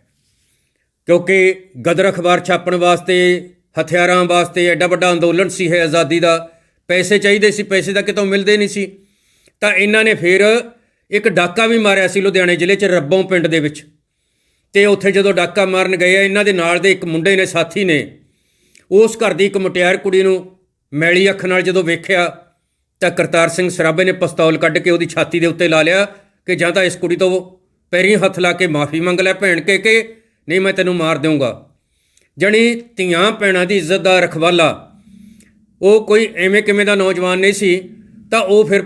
[SPEAKER 1] ਕਿਉਂਕਿ ਗਦਰ ਅਖਬਾਰ ਛਾਪਣ ਵਾਸਤੇ, ਹਥਿਆਰਾਂ ਵਾਸਤੇ ਐਡਾ ਵੱਡਾ ਅੰਦੋਲਨ ਸੀ ਹੈ ਆਜ਼ਾਦੀ ਦਾ। ਪੈਸੇ ਚਾਹੀਦੇ ਸੀ, ਪੈਸੇ ਤਾਂ ਕਿਤੋਂ ਮਿਲਦੇ ਨਹੀਂ ਸੀ। ਤਾਂ ਇਹਨਾਂ ਨੇ ਫਿਰ ਇੱਕ ਡਾਕਾ ਵੀ ਮਾਰਿਆ ਸੀ ਲੁਧਿਆਣੇ ਜ਼ਿਲ੍ਹੇ 'ਚ ਰੱਬੋਂ ਪਿੰਡ ਦੇ ਵਿੱਚ। ਤੇ ਉੱਥੇ ਜਦੋਂ ਡਾਕਾ ਮਾਰਨ ਗਏ ਇਹਨਾਂ ਦੇ ਨਾਲ ਦੇ ਇੱਕ ਮੁੰਡੇ ਨੇ, ਸਾਥੀ ਨੇ, ਉਸ ਘਰ ਦੀ ਇੱਕ ਮੁਟਿਆਰ ਕੁੜੀ ਨੂੰ ਮੈਲੀ ਅੱਖ ਨਾਲ ਜਦੋਂ ਵੇਖਿਆ, ਤਾਂ ਕਰਤਾਰ ਸਿੰਘ ਸਰਾਭੇ ਨੇ ਪਿਸਤੌਲ ਕੱਢ ਕੇ ਉਹਦੀ ਛਾਤੀ ਦੇ ਉੱਤੇ ਲਾ ਲਿਆ ਕਿ ਜਾਂ ਤਾਂ ਇਸ ਕੁੜੀ ਤੋਂ ਪੈਰੀਂ ਹੱਥ ਲਾ ਕੇ ਮਾਫੀ ਮੰਗ ਲੈ ਭੈਣ ਕੇ ਕਿ, ਨਹੀਂ ਮੈਂ ਤੈਨੂੰ ਮਾਰ ਦੇਵਾਂਗਾ ਜਣੀ ਧੀਆਂ ਭੈਣਾਂ ਦੀ ਇੱਜ਼ਤ ਦਾ ਰਖਵਾਲਾ। ਉਹ ਕੋਈ ਐਵੇਂ ਕਿਵੇਂ ਦਾ ਨੌਜਵਾਨ ਨਹੀਂ ਸੀ, ਤਾਂ ਉਹ ਫਿਰ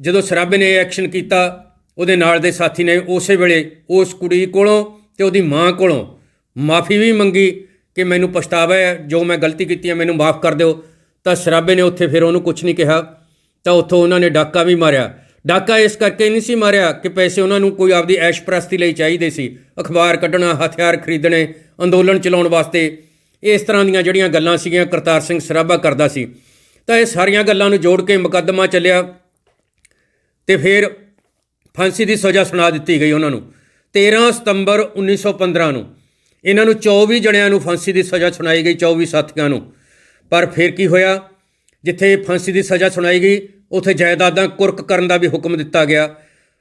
[SPEAKER 1] ਜਦੋਂ ਸਰਾਬੇ ਨੇ ਇਹ ਐਕਸ਼ਨ ਕੀਤਾ, ਉਹਦੇ ਨਾਲ ਦੇ ਸਾਥੀ ਨੇ ਉਸੇ ਵੇਲੇ ਉਸ ਕੁੜੀ ਕੋਲੋਂ ਤੇ ਉਹਦੀ ਮਾਂ ਕੋਲੋਂ ਮਾਫੀ ਵੀ ਮੰਗੀ ਕਿ ਮੈਨੂੰ ਪਛਤਾਵਾ ਹੈ, ਜੋ ਮੈਂ ਗਲਤੀ ਕੀਤੀ ਹੈ, ਮੈਨੂੰ ਮਾਫ ਕਰ ਦਿਓ। ਤਾਂ ਸਰਾਬੇ ਨੇ ਉੱਥੇ ਫਿਰ ਉਹਨੂੰ ਕੁਝ ਨਹੀਂ ਕਿਹਾ। ਤਾਂ ਉੱਥੋਂ ਉਹਨਾਂ ਨੇ ਡਾਕਾ ਵੀ ਮਾਰਿਆ। ਡਾਕਾ ਇਸ ਕਰਕੇ ਨਹੀਂ ਸੀ ਮਾਰਿਆ ਕਿ ਪੈਸੇ ਉਹਨਾਂ ਨੂੰ ਕੋਈ ਆਪਦੀ ਐਸ਼ ਪ੍ਰਸਤੀ ਲਈ ਚਾਹੀਦੇ ਸੀ। ਅਖਬਾਰ ਕੱਢਣਾ, ਹਥਿਆਰ ਖਰੀਦਣੇ, ਅੰਦੋਲਨ ਚਲਾਉਣ ਵਾਸਤੇ ਇਸ ਤਰ੍ਹਾਂ ਦੀਆਂ ਜਿਹੜੀਆਂ ਗੱਲਾਂ ਸੀਗੀਆਂ, ਕਰਤਾਰ ਸਿੰਘ ਸਰਾਭਾ ਕਰਦਾ ਸੀ। ਤਾਂ ਇਹ ਸਾਰੀਆਂ ਗੱਲਾਂ ਨੂੰ ਜੋੜ ਕੇ ਮੁਕੱਦਮਾ ਚੱਲਿਆ। ਤੇ ਫਿਰ ਫਾਂਸੀ ਦੀ ਸਜ਼ਾ ਸੁਣਾ ਦਿੱਤੀ ਗਈ ਉਹਨਾਂ ਨੂੰ। 13 ਸਤੰਬਰ 1915 ਨੂੰ ਇਹਨਾਂ ਨੂੰ 24 ਜਣਿਆਂ ਨੂੰ ਫਾਂਸੀ ਦੀ ਸਜ਼ਾ ਸੁਣਾਈ ਗਈ 24 ਸਾਥੀਆਂ ਨੂੰ। ਪਰ ਫਿਰ ਕੀ ਹੋਇਆ? ਜਿੱਥੇ ਫਾਂਸੀ ਦੀ ਸਜ਼ਾ ਸੁਣਾਈ ਗਈ, ਉੱਥੇ ਜਾਇਦਾਦਾਂ ਕੁਰਕ ਕਰਨ ਦਾ ਵੀ ਹੁਕਮ ਦਿੱਤਾ ਗਿਆ।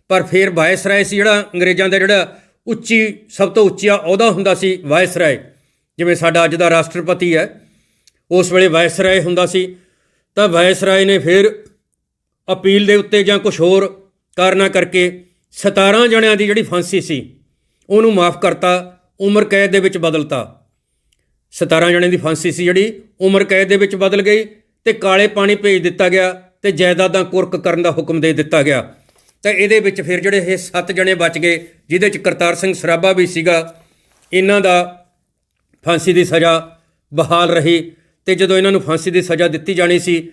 [SPEAKER 1] ਪਰ ਫਿਰ ਵਾਇਸਰਾਏ ਸੀ ਜਿਹੜਾ ਅੰਗਰੇਜ਼ਾਂ ਦਾ ਜਿਹੜਾ ਉੱਚੀ, ਸਭ ਤੋਂ ਉੱਚਾ ਅਹੁਦਾ ਹੁੰਦਾ ਸੀ ਵਾਇਸਰਾਏ ਜਿਵੇਂ ਸਾਡਾ ਅੱਜ ਦਾ ਰਾਸ਼ਟਰਪਤੀ ਹੈ। ਉਸ ਵੇਲੇ ਵਾਇਸਰਾਏ ਹੁੰਦਾ ਸੀ। ਤਾਂ ਵਾਇਸਰਾਏ ਨੇ ਫਿਰ ਅਪੀਲ ਦੇ ਉੱਤੇ ਜਾਂ ਕੁਝ ਹੋਰ ਕਾਰਨਾਂ ਕਰਕੇ 17 ਜਣਿਆਂ ਦੀ ਜਿਹੜੀ ਫਾਂਸੀ ਸੀ, ਉਹਨੂੰ ਮਾਫ ਕਰਤਾ, ਉਮਰ ਕੈਦ ਦੇ ਵਿੱਚ ਬਦਲਤਾ। 17 ਜਣਿਆਂ ਦੀ ਫਾਂਸੀ ਸੀ ਜਿਹੜੀ, ਉਮਰ ਕੈਦ ਦੇ ਵਿੱਚ ਬਦਲ ਗਈ ਤੇ ਕਾਲੇ ਪਾਣੀ ਭੇਜ ਦਿੱਤਾ ਗਿਆ ਤੇ ਜਾਇਦਾਦਾਂ ਕੁਰਕ ਕਰਨ ਦਾ ਹੁਕਮ ਦੇ ਦਿੱਤਾ ਗਿਆ। ਤਾਂ ਇਹਦੇ ਵਿੱਚ ਫਿਰ ਜਿਹੜੇ ਇਹ 7 ਜਣੇ ਬਚ ਗਏ, ਜਿਹਦੇ ਚ ਕਰਤਾਰ ਸਿੰਘ ਸਰਾਭਾ ਵੀ ਸੀਗਾ, ਇਹਨਾਂ ਦਾ ਫਾਂਸੀ ਦੀ ਸਜ਼ਾ ਬਹਾਲ ਰਹੀ ਤੇ ਜਦੋਂ ਇਹਨਾਂ ਨੂੰ ਫਾਂਸੀ ਦੀ ਸਜ਼ਾ ਦਿੱਤੀ ਜਾਣੀ ਸੀ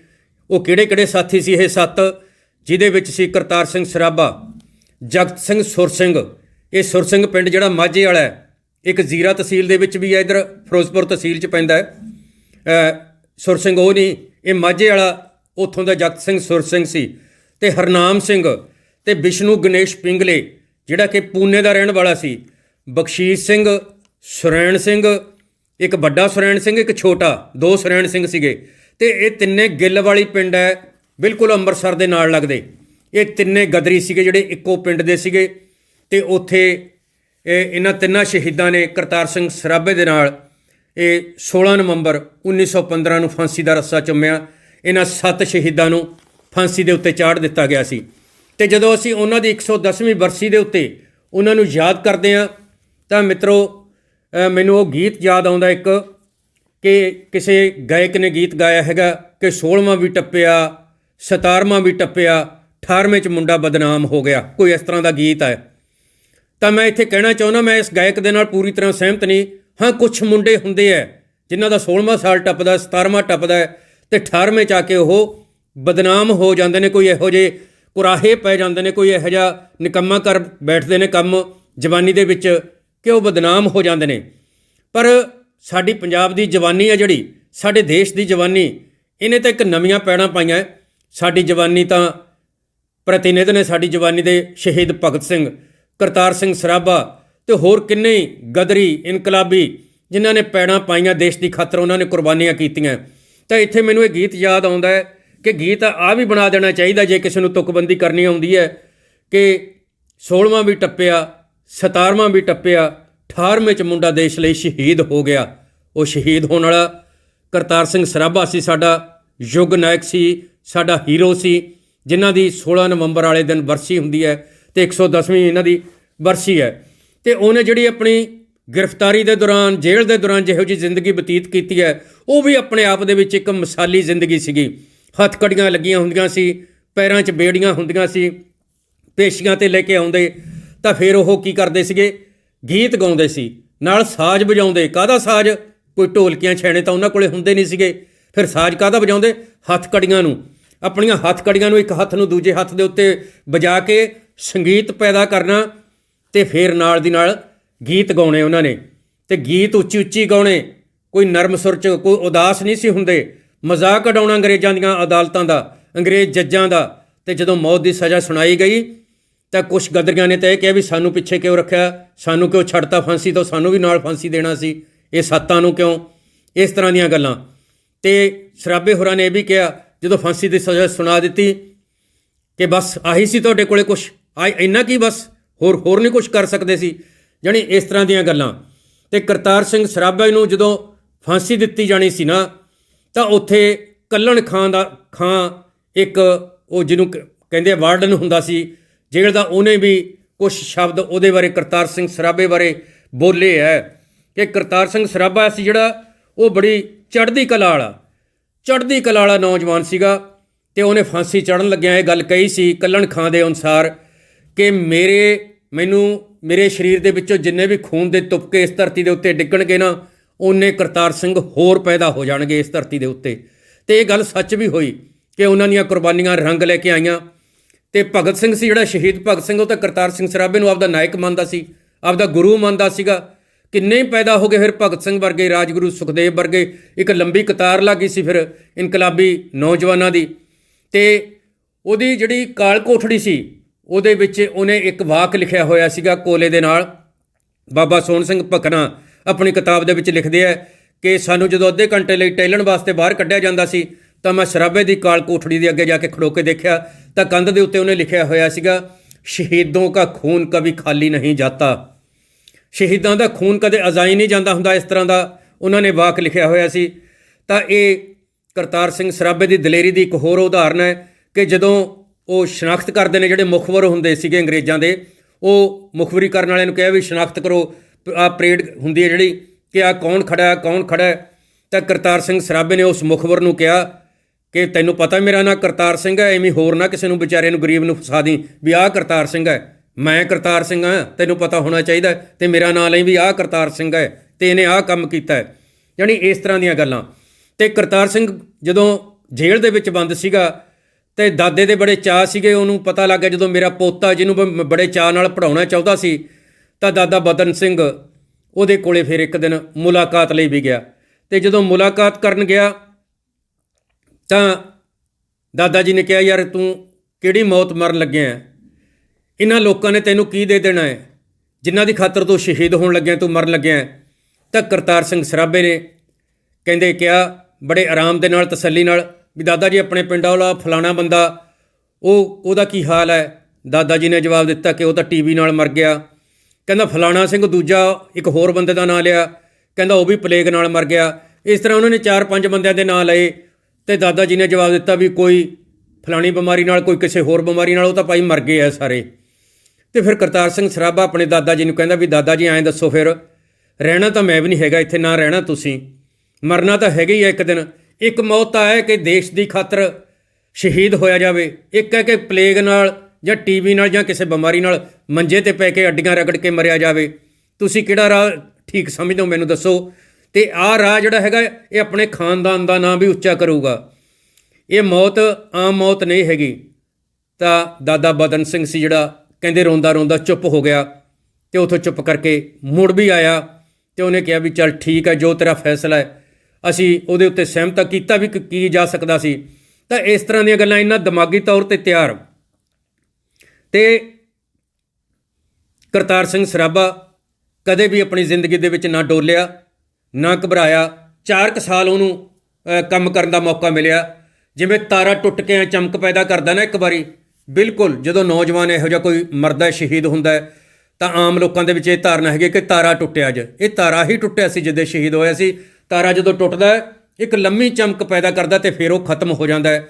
[SPEAKER 1] ਉਹ ਕਿਹੜੇ-ਕਿਹੜੇ ਸਾਥੀ ਸੀ ਇਹ ਸੱਤ, ਜਿਹਦੇ ਵਿੱਚ ਸੀ ਕਰਤਾਰ ਸਿੰਘ ਸਰਾਭਾ, ਜਗਤ ਸਿੰਘ ਸੁਰ ਸਿੰਘ। ਇਹ ਸੁਰ ਸਿੰਘ ਪਿੰਡ ਜਿਹੜਾ ਮਾਝੇ ਵਾਲਾ ਹੈ, ਇੱਕ ਜ਼ੀਰਾ ਤਹਿਸੀਲ ਦੇ ਵਿੱਚ ਵੀ ਹੈ, ਇਧਰ ਫਿਰੋਜ਼ਪੁਰ ਤਹਿਸੀਲ 'ਚ ਪੈਂਦਾ ਹੈ। ਸੁਰ ਸਿੰਘ ਉਹ ਨਹੀਂ, ਇਹ ਮਾਝੇ ਵਾਲਾ, ਉੱਥੋਂ ਦਾ ਜਗਤ ਸਿੰਘ ਸੁਰ ਸਿੰਘ ਸੀ। ਤੇ ਹਰਨਾਮ ਸਿੰਘ ਤੇ ਵਿਸ਼ਨੂੰ ਗਣੇਸ਼ ਪਿੰਗਲੇ, ਜਿਹੜਾ ਕਿ ਪੂਨੇ ਦਾ ਰਹਿਣ ਵਾਲਾ ਸੀ। ਬਖਸ਼ੀਸ਼ ਸਿੰਘ, ਸੁਰੈਣ ਸਿੰਘ, ਇੱਕ ਵੱਡਾ ਸੁਰੈਣ ਸਿੰਘ, ਇੱਕ ਛੋਟਾ, ਦੋ ਸੁਰੈਣ ਸਿੰਘ ਸੀਗੇ। ਤੇ ਇਹ ਤਿੰਨੇ ਗਿੱਲ ਵਾਲੀ ਪਿੰਡ ਹੈ। ਬਿਲਕੁਲ ਅੰਮ੍ਰਿਤਸਰ ਦੇ ਨਾਲ ਲੱਗਦੇ। ਇਹ ਤਿੰਨੇ ਗਦਰੀ ਸੀਗੇ ਜਿਹੜੇ ਇੱਕੋ ਪਿੰਡ ਦੇ ਸੀਗੇ। ਤੇ ਉੱਥੇ ਇਹਨਾਂ ਤਿੰਨਾਂ ਸ਼ਹੀਦਾਂ ਨੇ ਕਰਤਾਰ ਸਿੰਘ ਸਰਾਭੇ ਦੇ ਨਾਲ ਇਹ 16 ਨਵੰਬਰ 1915 ਨੂੰ ਫਾਂਸੀ ਦਾ ਰੱਸਾ ਚੁੰਮਿਆ। ਇਹਨਾਂ ਸੱਤ ਸ਼ਹੀਦਾਂ ਨੂੰ ਫਾਂਸੀ ਦੇ ਉੱਤੇ ਚਾੜ ਦਿੱਤਾ ਗਿਆ ਸੀ। ਤੇ ਜਦੋਂ ਅਸੀਂ ਉਹਨਾਂ ਦੀ 110ਵੀਂ ਬਰਸੀ ਦੇ ਉੱਤੇ ਉਹਨਾਂ ਨੂੰ ਯਾਦ ਕਰਦੇ ਹਾਂ, ਤਾਂ ਮਿੱਤਰੋ ਮੈਨੂੰ ਉਹ ਗੀਤ ਯਾਦ ਆਉਂਦਾ ਇੱਕ। ਕਿ ਕਿਸੇ ਗਾਇਕ ਨੇ ਗੀਤ ਗਾਇਆ ਹੈਗਾ ਕਿ 16ਵਾਂ ਵੀ ਟੱਪਿਆ 17ਵਾਂ ਵੀ ਟੱਪਿਆ 18ਵੇਂ ਚ ਮੁੰਡਾ ਬਦਨਾਮ ਹੋ ਗਿਆ, ਕੋਈ ਇਸ ਤਰ੍ਹਾਂ ਦਾ ਗੀਤ ਹੈ। ਤਾਂ ਮੈਂ ਇੱਥੇ ਕਹਿਣਾ ਚਾਹੁੰਦਾ, ਮੈਂ ਇਸ ਗਾਇਕ ਦੇ ਨਾਲ ਪੂਰੀ ਤਰ੍ਹਾਂ ਸਹਿਮਤ ਨਹੀਂ। ਹਾਂ ਕੁਝ ਮੁੰਡੇ ਹੁੰਦੇ ਐ ਜਿਨ੍ਹਾਂ ਦਾ 16ਵਾਂ ਸਾਲ ਟੱਪਦਾ 17ਵਾਂ ਟੱਪਦਾ ਹੈ ਤੇ 18ਵੇਂ ਚ ਆ ਕੇ ਉਹ ਬਦਨਾਮ ਹੋ ਜਾਂਦੇ ਨੇ, ਕੋਈ ਇਹੋ ਜਿਹੇ ਕੁਰਾਹੇ ਪੈ ਜਾਂਦੇ ਨੇ, ਕੋਈ ਇਹੋ ਜਿਹਾ ਨਿਕੰਮਾ ਕਰ ਬੈਠਦੇ ਨੇ ਕੰਮ ਜਵਾਨੀ ਦੇ ਵਿੱਚ ਕਿ ਉਹ ਬਦਨਾਮ ਹੋ ਜਾਂਦੇ ਨੇ। ਪਰ ਸਾਡੀ ਪੰਜਾਬ ਦੀ ਜਵਾਨੀ ਹੈ ਜਿਹੜੀ, ਸਾਡੇ ਦੇਸ਼ ਦੀ ਜਵਾਨੀ, ਇਹਨੇ ਤਾਂ ਇੱਕ ਨਵੀਆਂ ਪੈੜਾਂ ਪਾਈਆਂ। ਸਾਡੀ ਜਵਾਨੀ ਤਾਂ ਪ੍ਰਤੀਨਿਧ ਨੇ ਸਾਡੀ ਜਵਾਨੀ ਦੇ ਸ਼ਹੀਦ ਭਗਤ ਸਿੰਘ, ਕਰਤਾਰ ਸਿੰਘ ਸਰਾਭਾ ਤੇ ਹੋਰ ਕਿੰਨੇ ਗਦਰੀ ਇਨਕਲਾਬੀ ਜਿਨ੍ਹਾਂ ਨੇ ਪੈੜਾਂ ਪਾਈਆਂ ਦੇਸ਼ ਦੀ ਖਾਤਰ ਉਹਨਾਂ ਨੇ ਕੁਰਬਾਨੀਆਂ ਕੀਤੀਆਂ। ਤਾਂ ਇੱਥੇ ਮੈਨੂੰ ਇਹ ਗੀਤ ਯਾਦ ਆਉਂਦਾ ਹੈ ਕਿ ਗੀਤ ਆ ਵੀ ਬਣਾ ਦੇਣਾ ਚਾਹੀਦਾ ਜੇ ਕਿਸੇ ਨੂੰ ਤੁਕਬੰਦੀ ਕਰਨੀ ਆਉਂਦੀ ਹੈ ਕਿ 16ਵਾਂ ਵੀ ਟੱਪਿਆ 17ਵਾਂ ਵੀ ਟੱਪਿਆ 18ਵੇਂ ਚ ਮੁੰਡਾ ਦੇਸ਼ ਲਈ ਸ਼ਹੀਦ ਹੋ ਗਿਆ। ਉਹ ਸ਼ਹੀਦ ਹੋਣ ਵਾਲਾ ਕਰਤਾਰ ਸਿੰਘ ਸਰਾਭਾ ਸੀ, ਸਾਡਾ ਯੁੱਗ ਨਾਇਕ ਸੀ, ਸਾਡਾ ਹੀਰੋ ਸੀ, ਜਿਨ੍ਹਾਂ ਦੀ 16 ਨਵੰਬਰ ਵਾਲੇ ਦਿਨ ਵਰਸੀ ਹੁੰਦੀ ਹੈ ਤੇ 110ਵੀਂ ਇਹਨਾਂ ਦੀ ਵਰਸੀ ਹੈ। ਤੇ ਉਹਨੇ ਜਿਹੜੀ ਆਪਣੀ ਗ੍ਰਿਫਤਾਰੀ ਦੇ ਦੌਰਾਨ, ਜੇਲ੍ਹ ਦੇ ਦੌਰਾਨ ਜਿਹੋ ਜਿਹੀ ਜ਼ਿੰਦਗੀ ਬਤੀਤ ਕੀਤੀ ਹੈ, ਉਹ ਵੀ ਆਪਣੇ ਆਪ ਦੇ ਵਿੱਚ ਇੱਕ ਮਿਸਾਲੀ ਜ਼ਿੰਦਗੀ ਸੀਗੀ। ਹੱਥ ਕੜੀਆਂ ਲੱਗੀਆਂ ਹੁੰਦੀਆਂ ਸੀ, ਪੈਰਾਂ 'ਚ ਬੇੜੀਆਂ ਹੁੰਦੀਆਂ ਸੀ, ਪੇਸ਼ੀਆਂ ਤੇ ਲੈ ਕੇ ਆਉਂਦੇ, ਤਾਂ ਫਿਰ ਉਹ ਕੀ ਕਰਦੇ ਸੀਗੇ? ਗੀਤ ਗਾਉਂਦੇ ਸੀ, ਨਾਲ ਸਾਜ਼ ਵਜਾਉਂਦੇ। ਕਾਹਦਾ ਸਾਜ਼? ਕੋਈ ਢੋਲਕੀਆਂ, ਛੈਣੇ ਤਾਂ ਉਹਨਾਂ ਕੋਲੇ ਹੁੰਦੇ ਨਹੀਂ ਸੀਗੇ। ਫਿਰ ਸਾਜ਼ ਕਾਹਦਾ ਵਜਾਉਂਦੇ? ਹੱਥ ਕੜੀਆਂ ਨੂੰ। ਆਪਣੀਆਂ ਹੱਥ ਕੜੀਆਂ ਨੂੰ ਇੱਕ ਹੱਥ ਨੂੰ ਦੂਜੇ ਹੱਥ ਦੇ ਉੱਤੇ ਵਜਾ ਕੇ ਸੰਗੀਤ ਪੈਦਾ ਕਰਨਾ ਤੇ ਫਿਰ ਨਾਲ ਦੀ ਨਾਲ ਗੀਤ ਗਾਉਣੇ ਉਹਨਾਂ ਨੇ। ਤੇ ਗੀਤ ਉੱਚੀ ਉੱਚੀ ਗਾਉਣੇ। ਕੋਈ ਨਰਮ ਸੁਰ ਚ ਕੋਈ ਉਦਾਸ ਨਹੀਂ ਸੀ ਹੁੰਦੇ। ਮਜ਼ਾਕ ਉਡਾਉਣਾ ਅੰਗਰੇਜ਼ਾਂ ਦੀਆਂ ਅਦਾਲਤਾਂ ਦਾ, ਅੰਗਰੇਜ਼ ਜੱਜਾਂ ਦਾ। ਤੇ ਜਦੋਂ ਮੌਤ ਦੀ ਸਜ਼ਾ ਸੁਣਾਈ ਗਈ ਤਾਂ ਕੁਝ ਗਦਰੀਆਂ ਨੇ ਤਾਂ ਇਹ ਕਿਹਾ ਵੀ ਸਾਨੂੰ ਪਿੱਛੇ ਕਿਉਂ ਰੱਖਿਆ? ਸਾਨੂੰ ਕਿਉਂ ਛੱਡਤਾ ਫਾਂਸੀ ਤੋਂ? ਸਾਨੂੰ ਵੀ ਨਾਲ ਫਾਂਸੀ ਦੇਣਾ ਸੀ। ਇਹ ਸੱਤਾਂ ਨੂੰ ਕਿਉਂ? ਇਸ ਤਰ੍ਹਾਂ ਦੀਆਂ ਗੱਲਾਂ। ਤੇ ਸਰਾਬੇ ਹੋਰਾਂ ਨੇ ਇਹ ਵੀ ਕਿਹਾ, ਜਦੋਂ ਫਾਂਸੀ ਦੀ ਸਜ਼ਾ ਸੁਣਾ ਦਿੱਤੀ ਕਿ ਬਸ ਆਹੀ ਸੀ ਤੁਹਾਡੇ ਕੋਲੇ ਕੁਝ ਆ ਇੰਨਾ ਕੀ ਬਸ? ਹੋਰ ਹੋਰ ਨਹੀਂ ਕੁਝ ਕਰ ਸਕਦੇ ਸੀ? ਜਾਣੀ ਇਸ ਤਰ੍ਹਾਂ ਦੀਆਂ ਗੱਲਾਂ। ਤੇ ਕਰਤਾਰ ਸਿੰਘ ਸਰਾਭਾ ਨੂੰ ਜਦੋਂ ਫਾਂਸੀ ਦਿੱਤੀ ਜਾਣੀ ਸੀ ਨਾ, ਤਾਂ ਉੱਥੇ ਕੱਲਣ ਖਾਂ ਦਾ ਖਾਂ ਇੱਕ ਉਹ ਜਿਹਨੂੰ ਕ- ਕਹਿੰਦੇ ਵਾਰਡਨ ਹੁੰਦਾ ਸੀ ਜੇਲ੍ਹ ਦਾ ਉਹਨੇ ਵੀ ਕੁਝ ਸ਼ਬਦ ਉਹਦੇ ਬਾਰੇ ਕਰਤਾਰ ਸਿੰਘ ਸਰਾਭੇ ਬਾਰੇ ਬੋਲੇ ਹੈ ਕਿ ਕਰਤਾਰ ਸਿੰਘ ਸਰਾਭਾ ਸੀ ਜਿਹੜਾ ਉਹ ਬੜੀ ਚੜ੍ਹਦੀ ਕਲਾ ਵਾਲਾ, ਚੜ੍ਹਦੀ ਕਲਾ ਵਾਲਾ ਨੌਜਵਾਨ ਸੀਗਾ ਤੇ ਉਹਨੇ ਫਾਂਸੀ ਚੜਨ ਲੱਗਿਆ ਇਹ ਗੱਲ ਕਹੀ ਸੀ ਕੱਲਣ ਖਾਂ ਦੇ ਅਨੁਸਾਰ ਕਿ ਮੇਰੇ, ਮੈਨੂੰ ਮੇਰੇ ਸਰੀਰ ਦੇ ਵਿੱਚੋਂ ਜਿੰਨੇ ਵੀ ਖੂਨ ਦੇ ਤੁਪਕੇ ਇਸ ਧਰਤੀ ਦੇ ਉੱਤੇ ਡਿੱਗਣਗੇ ਨਾ, ਉਹਨੇ ਕਰਤਾਰ ਸਿੰਘ ਹੋਰ ਪੈਦਾ ਹੋ ਜਾਣਗੇ ਇਸ ਧਰਤੀ ਦੇ ਉੱਤੇ। ਤੇ ਇਹ ਗੱਲ ਸੱਚ ਵੀ ਹੋਈ ਕਿ ਉਹਨਾਂ ਦੀਆਂ ਕੁਰਬਾਨੀਆਂ ਰੰਗ ਲੈ ਕੇ ਆਈਆਂ। ਤੇ ਭਗਤ ਸਿੰਘ ਸੀ ਜਿਹੜਾ ਸ਼ਹੀਦ ਭਗਤ ਸਿੰਘ, ਉਹ ਤਾਂ ਕਰਤਾਰ ਸਿੰਘ ਸਰਾਭੇ ਨੂੰ ਆਪਦਾ ਨਾਇਕ ਮੰਨਦਾ ਸੀ, ਆਪਦਾ ਗੁਰੂ ਮੰਨਦਾ ਸੀਗਾ। ਕਿੰਨੇ ਹੀ ਪੈਦਾ ਹੋ ਗਏ ਫਿਰ ਭਗਤ ਸਿੰਘ ਵਰਗੇ, ਰਾਜਗੁਰੂ ਸੁਖਦੇਵ ਵਰਗੇ, ਇੱਕ ਲੰਬੀ ਕਤਾਰ ਲੱਗੀ ਸੀ ਫਿਰ ਇਨਕਲਾਬੀ ਨੌਜਵਾਨਾਂ ਦੀ। ਤੇ ਉਹਦੀ ਜਿਹੜੀ ਕਾਲ ਕੋਠੜੀ ਸੀ, ਉਹਦੇ ਵਿੱਚ ਉਹਨੇ ਇੱਕ ਵਾਕ ਲਿਖਿਆ ਹੋਇਆ ਸੀਗਾ ਕੋਲੇ ਦੇ ਨਾਲ। ਬਾਬਾ ਸੋਹਣ ਸਿੰਘ ਭਕਨਾ ਆਪਣੀ ਕਿਤਾਬ ਦੇ ਵਿੱਚ ਲਿਖਦੇ ਆ ਕਿ ਸਾਨੂੰ ਜਦੋਂ ਅੱਧੇ ਘੰਟੇ ਲਈ ਟਹਿਲਣ ਵਾਸਤੇ ਬਾਹਰ ਕੱਢਿਆ ਜਾਂਦਾ ਸੀ ਤਾਂ ਮੈਂ ਸ਼ਰਾਬੇ ਦੀ ਕਾਲ ਕੋਠੜੀ ਦੇ ਅੱਗੇ ਜਾ ਕੇ ਖੜੋ ਕੇ ਦੇਖਿਆ ਤਾਂ ਕੰਧ ਦੇ ਉੱਤੇ ਉਹਨੇ ਲਿਖਿਆ ਹੋਇਆ ਸੀਗਾ, ਸ਼ਹੀਦੋਂ ਕਾ ਖੂਨ ਕभी ਖਾਲੀ ਨਹੀਂ ਜਾਤਾ। ਸ਼ਹੀਦਾਂ ਦਾ ਖੂਨ ਕਦੇ ਅਜ਼ਾਈ ਨਹੀਂ ਜਾਂਦਾ ਹੁੰਦਾ ਇਸ ਤਰ੍ਹਾਂ ਦਾ, ਉਹਨਾਂ ਨੇ ਵਾਕ ਲਿਖਿਆ ਹੋਇਆ ਸੀ। ਤਾਂ ਇਹ ਕਰਤਾਰ ਸਿੰਘ ਸਰਾਭੇ ਦੀ ਦਲੇਰੀ ਦੀ ਇੱਕ ਹੋਰ ਉਦਾਹਰਨ ਹੈ ਕਿ ਜਦੋਂ ਉਹ ਸ਼ਨਾਖਤ ਕਰਦੇ ਨੇ, ਜਿਹੜੇ ਮੁਖਬਰ ਹੁੰਦੇ ਸੀਗੇ ਅੰਗਰੇਜ਼ਾਂ ਦੇ, ਉਹ ਮੁਖਬਰੀ ਕਰਨ ਵਾਲਿਆਂ ਨੂੰ ਕਿਹਾ ਵੀ ਸ਼ਨਾਖਤ ਕਰੋ, ਆ ਪਰੇਡ ਹੁੰਦੀ ਹੈ ਜਿਹੜੀ ਕਿ ਆ ਕੌਣ ਖੜਾ ਹੈ, ਕੌਣ ਖੜਾ ਹੈ? ਤਾਂ ਕਰਤਾਰ ਸਿੰਘ ਸਰਾਭੇ ਨੇ ਉਸ ਮੁਖਬਰ ਨੂੰ ਕਿਹਾ ਕਿ ਤੈਨੂੰ ਪਤਾ ਮੇਰਾ ਨਾਂ ਕਰਤਾਰ ਸਿੰਘ ਹੈ, ਐਵੇਂ ਹੋਰ ਨਾ ਕਿਸੇ ਨੂੰ ਵਿਚਾਰੇ ਨੂੰ ਗਰੀਬ ਨੂੰ ਫਸਾ ਦੀ ਵੀ ਆਹ ਕਰਤਾਰ ਸਿੰਘ ਹੈ। ਮੈਂ ਕਰਤਾਰ ਸਿੰਘ ਹਾਂ, ਤੈਨੂੰ ਪਤਾ ਹੋਣਾ ਚਾਹੀਦਾ ਹੈ ਤੇ ਮੇਰਾ ਨਾਂ ਲਈ ਵੀ ਆਹ ਕਰਤਾਰ ਸਿੰਘ ਹੈ ਤੇ ਇਹਨੇ ਆਹ ਕੰਮ ਕੀਤਾ ਹੈ। ਯਾਨੀ ਇਸ ਤਰ੍ਹਾਂ ਦੀਆਂ ਗੱਲਾਂ। ਤੇ ਕਰਤਾਰ ਸਿੰਘ ਜਦੋਂ ਜੇਲ੍ਹ ਦੇ ਵਿੱਚ ਬੰਦ ਸੀਗਾ ਤੇ ਦਾਦੇ ਦੇ ਬੜੇ ਚਾਅ ਸੀਗੇ, ਉਹਨੂੰ ਪਤਾ ਲੱਗ ਗਿਆ ਜਦੋਂ ਮੇਰਾ ਪੋਤਾ ਜਿਹਨੂੰ ਮੈਂ ਬੜੇ ਚਾਅ ਨਾਲ ਪੜਾਉਣਾ ਚਾਹੁੰਦਾ ਸੀ, ਤਾਂ ਦਾਦਾ ਬਦਨ ਸਿੰਘ ਉਹਦੇ ਕੋਲੇ ਫਿਰ ਇੱਕ ਦਿਨ ਮੁਲਾਕਾਤ ਲਈ ਵੀ ਗਿਆ। ਤੇ ਜਦੋਂ ਮੁਲਾਕਾਤ ਕਰਨ ਗਿਆ ਤਾਂ ਦਾਦਾ ਜੀ ਨੇ ਕਿਹਾ, ਯਾਰ ਤੂੰ ਕਿਹੜੀ ਮੌਤ ਮਰਨ ਲੱਗਿਆ ਹੈ? ਇਹਨਾਂ ਲੋਕਾਂ ਨੇ ਤੈਨੂੰ ਕੀ ਦੇ ਦੇਣਾ ਹੈ? ਜਿਨ੍ਹਾਂ ਦੀ ਖਾਤਰ ਤੂੰ ਸ਼ਹੀਦ ਹੋਣ ਲੱਗਿਆ, ਤੂੰ ਮਰਨ ਲੱਗਿਆ ਤਾਂ ਕਰਤਾਰ ਸਿੰਘ ਸਰਾਭੇ ਨੇ ਕਹਿੰਦੇ ਕਿਹਾ, ਬੜੇ ਆਰਾਮ ਦੇ ਨਾਲ, ਤਸੱਲੀ ਨਾਲ, ਵੀ ਦਾਦਾ ਜੀ ਆਪਣੇ ਪਿੰਡ ਵਾਲਾ ਫਲਾਣਾ ਬੰਦਾ, ਉਹ, ਉਹਦਾ ਕੀ ਹਾਲ ਹੈ? ਦਾਦਾ ਜੀ ਨੇ ਜਵਾਬ ਦਿੱਤਾ ਕਿ ਉਹ ਤਾਂ ਟੀਵੀ ਨਾਲ ਮਰ ਗਿਆ। ਕਹਿੰਦਾ, ਫਲਾਣਾ ਸਿੰਘ ਦੂਜਾ ਇੱਕ ਹੋਰ ਬੰਦੇ ਦਾ ਨਾਂ ਲਿਆ। ਕਹਿੰਦਾ, ਉਹ ਵੀ ਪਲੇਗ ਨਾਲ ਮਰ ਗਿਆ। ਇਸ ਤਰ੍ਹਾਂ ਉਹਨਾਂ ਨੇ ਚਾਰ ਪੰਜ ਬੰਦਿਆਂ ਦੇ ਨਾਂ ਲਏ। ਤੇ ਦਾਦਾ ਜੀ ਨੇ ਜਵਾਬ ਦਿੱਤਾ ਵੀ ਕੋਈ ਫਲਾਣੀ ਬਿਮਾਰੀ ਨਾਲ, ਕੋਈ ਕਿਸੇ ਹੋਰ ਬਿਮਾਰੀ ਨਾਲ, ਉਹ ਤਾਂ ਭਾਈ ਮਰ ਗਏ ਆ ਸਾਰੇ। ਤੇ ਫਿਰ ਕਰਤਾਰ ਸਿੰਘ ਸਰਾਭਾ ਆਪਣੇ ਦਾਦਾ ਜੀ ਨੂੰ ਕਹਿੰਦਾ ਵੀ ਦਾਦਾ ਜੀ ਐਂ ਦੱਸੋ ਫਿਰ, ਰਹਿਣਾ ਤਾਂ ਮੈਂ ਵੀ ਨਹੀਂ ਹੈਗਾ ਇੱਥੇ, ਨਾ ਰਹਿਣਾ ਤੁਸੀਂ। ਮਰਨਾ ਤਾਂ ਹੈਗਾ ਹੀ ਹੈ ਇੱਕ ਦਿਨ। ਇੱਕ ਮੌਤ ਤਾਂ ਹੈ ਕਿ ਦੇਸ਼ ਦੀ ਖਾਤਰ ਸ਼ਹੀਦ ਹੋਇਆ ਜਾਵੇ। ਇੱਕ ਹੈ ਕਿ ਪਲੇਗ ਨਾਲ ਜਾਂ ਟੀਵੀ ਨਾਲ ਜਾਂ ਕਿਸੇ ਬਿਮਾਰੀ ਨਾਲ ਮੰਜੇ ਤੇ ਪੈ ਕੇ ਅੱਡੀਆਂ ਰਗੜ ਕੇ ਮਰਿਆ ਜਾਵੇ। ਤੁਸੀਂ ਕਿਹੜਾ ਰਾਹ ਠੀਕ ਸਮਝਦੇ ਹੋ ਮੈਨੂੰ ਦੱਸੋ? ਤੇ ਆਹ ਰਾਹ ਜਿਹੜਾ ਹੈਗਾ, ਇਹ ਆਪਣੇ ਖਾਨਦਾਨ ਦਾ ਨਾਮ ਵੀ ਉੱਚਾ ਕਰੂਗਾ। ਇਹ ਮੌਤ ਆਮ ਮੌਤ ਨਹੀਂ ਹੈਗੀ। ਤਾਂ ਦਾਦਾ ਬਦਨ ਸਿੰਘ ਸੀ ਜਿਹੜਾ, ਕਹਿੰਦੇ ਰੋਂਦਾ ਰੋਂਦਾ ਚੁੱਪ ਹੋ ਗਿਆ ਤੇ ਉਥੋਂ ਚੁੱਪ ਕਰਕੇ ਮੁੜ ਵੀ ਆਇਆ ਤੇ ਉਹਨੇ ਕਿਹਾ ਵੀ ਚੱਲ ਠੀਕ ਹੈ ਜੋ ਤੇਰਾ ਫੈਸਲਾ ਹੈ। ਅਸੀਂ ਉਹਦੇ ਉੱਤੇ ਸਹਿਮਤ ਕੀਤਾ ਵੀ ਕਿ ਕੀ ਜਾ ਸਕਦਾ ਸੀ। ਤਾਂ ਇਸ ਤਰ੍ਹਾਂ ਦੀਆਂ ਗੱਲਾਂ ਇਹਨਾਂ ਦਿਮਾਗੀ ਤੌਰ ਤੇ ਤਿਆਰ। ਤੇ ਕਰਤਾਰ ਸਿੰਘ ਸਰਾਭਾ ਕਦੇ ਵੀ ਆਪਣੀ ਜ਼ਿੰਦਗੀ ਦੇ ਵਿੱਚ ਨਾ ਡੋਲਿਆ। ਨਾ ਘਬਰਾਇਆ। 4 ਸਾਲ ਉਹਨੂੰ ਕੰਮ ਕਰਨ ਦਾ ਮੌਕਾ ਮਿਲਿਆ। ਜਿਵੇਂ ਤਾਰਾ ਟੁੱਟ ਕੇ ਐਂ ਚਮਕ ਪੈਦਾ ਕਰਦਾ ਨਾ ਇੱਕ ਵਾਰੀ। ਬਿਲਕੁਲ, ਜਦੋਂ ਨੌਜਵਾਨ ਇਹੋ ਜਿਹਾ ਕੋਈ ਮਰਦਾ ਸ਼ਹੀਦ ਹੁੰਦਾ ਤਾਂ ਆਮ ਲੋਕਾਂ ਦੇ ਵਿੱਚ ਇਹ ਧਾਰਨਾ ਹੈਗੀ ਕਿ ਤਾਰਾ ਟੁੱਟਿਆ ਅੱਜ ਇਹ ਤਾਰਾ ਹੀ ਟੁੱਟਿਆ ਸੀ ਜਦੋਂ ਸ਼ਹੀਦ ਹੋਇਆ ਸੀ। ਤਾਰਾ ਜਦੋਂ ਟੁੱਟਦਾ ਇੱਕ ਲੰਮੀ ਚਮਕ ਪੈਦਾ ਕਰਦਾ ਤੇ ਫਿਰ ਉਹ ਖਤਮ ਹੋ ਜਾਂਦਾ ਹੈ।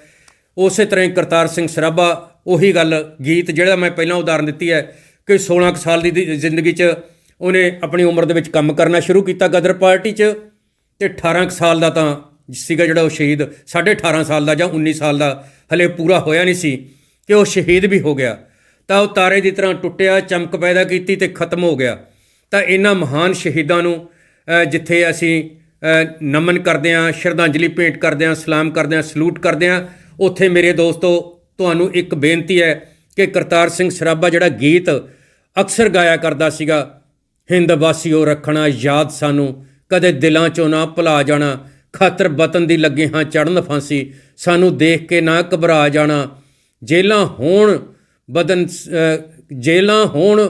[SPEAKER 1] ਉਸੇ ਤਰ੍ਹਾਂ ਹੀ ਕਰਤਾਰ ਸਿੰਘ ਸਰਾਭਾ, ਉਹੀ ਗੱਲ ਗੀਤ ਜਿਹੜਾ ਮੈਂ ਪਹਿਲਾਂ ਉਦਾਹਰਨ ਦਿੱਤੀ ਹੈ ਕਿ 16 ਕੁ ਸਾਲ ਦੀ ਜ਼ਿੰਦਗੀ 'ਚ ਉਹਨੇ ਆਪਣੀ ਉਮਰ ਦੇ ਵਿੱਚ ਕੰਮ ਕਰਨਾ ਸ਼ੁਰੂ ਕੀਤਾ ਗਦਰ ਪਾਰਟੀ 'ਚ ਤੇ 18 ਕੁ ਸਾਲ ਦਾ ਤਾਂ ਸੀਗਾ ਜਿਹੜਾ ਉਹ ਸ਼ਹੀਦ 18.5 ਸਾਲ ਦਾ ਜਾਂ 19 ਸਾਲ ਦਾ, ਹਲੇ ਪੂਰਾ ਹੋਇਆ ਨਹੀਂ ਸੀ ਕਿ ਉਹ ਸ਼ਹੀਦ ਵੀ ਹੋ ਗਿਆ। ਤਾਂ ਉਹ ਤਾਰੇ ਦੀ ਤਰ੍ਹਾਂ ਟੁੱਟਿਆ, ਚਮਕ ਪੈਦਾ ਕੀਤੀ ਤੇ ਖਤਮ ਹੋ ਗਿਆ। ਤਾਂ ਇਹਨਾਂ ਮਹਾਨ ਸ਼ਹੀਦਾਂ ਨੂੰ ਜਿੱਥੇ ਅਸੀਂ ਨਮਨ ਕਰਦੇ ਹਾਂ, ਸ਼ਰਧਾਂਜਲੀ ਭੇਂਟ ਕਰਦੇ ਹਾਂ, ਸਲਾਮ ਕਰਦੇ ਹਾਂ, ਸਲੂਟ ਕਰਦੇ ਹਾਂ, ਉੱਥੇ ਮੇਰੇ ਦੋਸਤੋ, ਤੁਹਾਨੂੰ ਇੱਕ ਬੇਨਤੀ ਹੈ ਕਿ ਕਰਤਾਰ ਸਿੰਘ ਸਰਾਭਾ ਜਿਹੜਾ ਗੀਤ ਅਕਸਰ ਗਾਇਆ ਕਰਦਾ ਸੀਗਾ ਹਿੰਦ ਵਾਸੀਓ ਰੱਖਣਾ ਯਾਦ ਸਾਨੂੰ। ਕਦੇ ਦਿਲਾਂ ਚੋਂ ਨਾ ਭੁਲਾ ਜਾਣਾ। ਖਾਤਰ ਵਤਨ ਦੀ ਲੱਗੇ ਹਾਂ ਚੜਨ ਫਾਂਸੀ। ਸਾਨੂੰ ਦੇਖ ਕੇ ਨਾ ਘਬਰਾ ਜਾਣਾ। ਜੇਲਾਂ ਹੋਣ ਬਦਨ ਅ, ਜੇਲਾਂ ਹੋਣ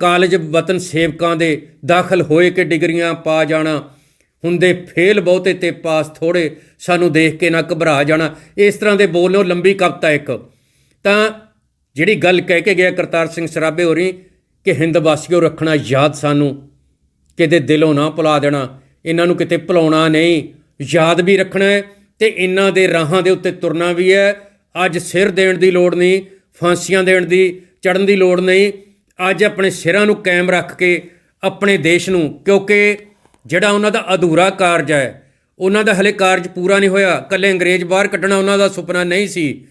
[SPEAKER 1] ਕਾਲਜ ਵਤਨ ਸੇਵਕਾਂ ਦੇ ਦਾਖਲ ਹੋਏ ਕਿ ਡਿਗਰੀਆਂ ਪਾ ਜਾਣਾ। ਹੁੰਦੇ ਫੇਲ ਬਹੁਤੇ ਤੇ ਪਾਸ ਥੋੜੇ। ਸਾਨੂੰ ਦੇਖ ਕੇ ਨਾ ਘਬਰਾ ਜਾਣਾ। ਇਸ ਤਰ੍ਹਾਂ ਦੇ ਬੋਲੋ ਲੰਬੀ ਕਵਿਤਾ ਇੱਕ। ਤਾਂ ਜਿਹੜੀ ਗੱਲ ਕਹਿ ਕੇ ਗਿਆ ਕਰਤਾਰ ਸਿੰਘ ਸਰਾਭੇ ਹੋਰੀ ਕਿ ਹਿੰਦ ਵਾਸੀਓ ਰੱਖਣਾ ਯਾਦ ਸਾਨੂੰ, ਕਿਤੇ ਦਿਲੋਂ ਨਾ ਭੁਲਾ ਦੇਣਾ, ਇਹਨਾਂ ਨੂੰ ਕਿਤੇ ਭੁਲਾਉਣਾ ਨਹੀਂ, ਯਾਦ ਵੀ ਰੱਖਣਾ ਹੈ ਤੇ ਇਹਨਾਂ ਦੇ ਰਾਹਾਂ ਦੇ ਉੱਤੇ ਤੁਰਨਾ ਵੀ ਹੈ। ਅੱਜ ਸਿਰ ਦੇਣ ਦੀ ਲੋੜ ਨਹੀਂ, ਫਾਂਸੀਆਂ ਦੇਣ ਦੀ ਚੜਨ ਦੀ ਲੋੜ ਨਹੀਂ, ਅੱਜ ਆਪਣੇ ਸਿਰਾਂ ਨੂੰ ਕਾਇਮ ਰੱਖ ਕੇ ਆਪਣੇ ਦੇਸ਼ ਨੂੰ, ਕਿਉਂਕਿ ਜਿਹੜਾ ਉਹਨਾਂ ਦਾ ਅਧੂਰਾ ਕਾਰਜ ਹੈ, ਉਹਨਾਂ ਦਾ ਹਲੇ ਕਾਰਜ ਪੂਰਾ ਨਹੀਂ ਹੋਇਆ। ਕੱਲੇ ਅੰਗਰੇਜ਼ ਬਾਹਰ ਕੱਢਣਾ ਉਹਨਾਂ ਦਾ ਸੁਪਨਾ ਨਹੀਂ ਸੀ।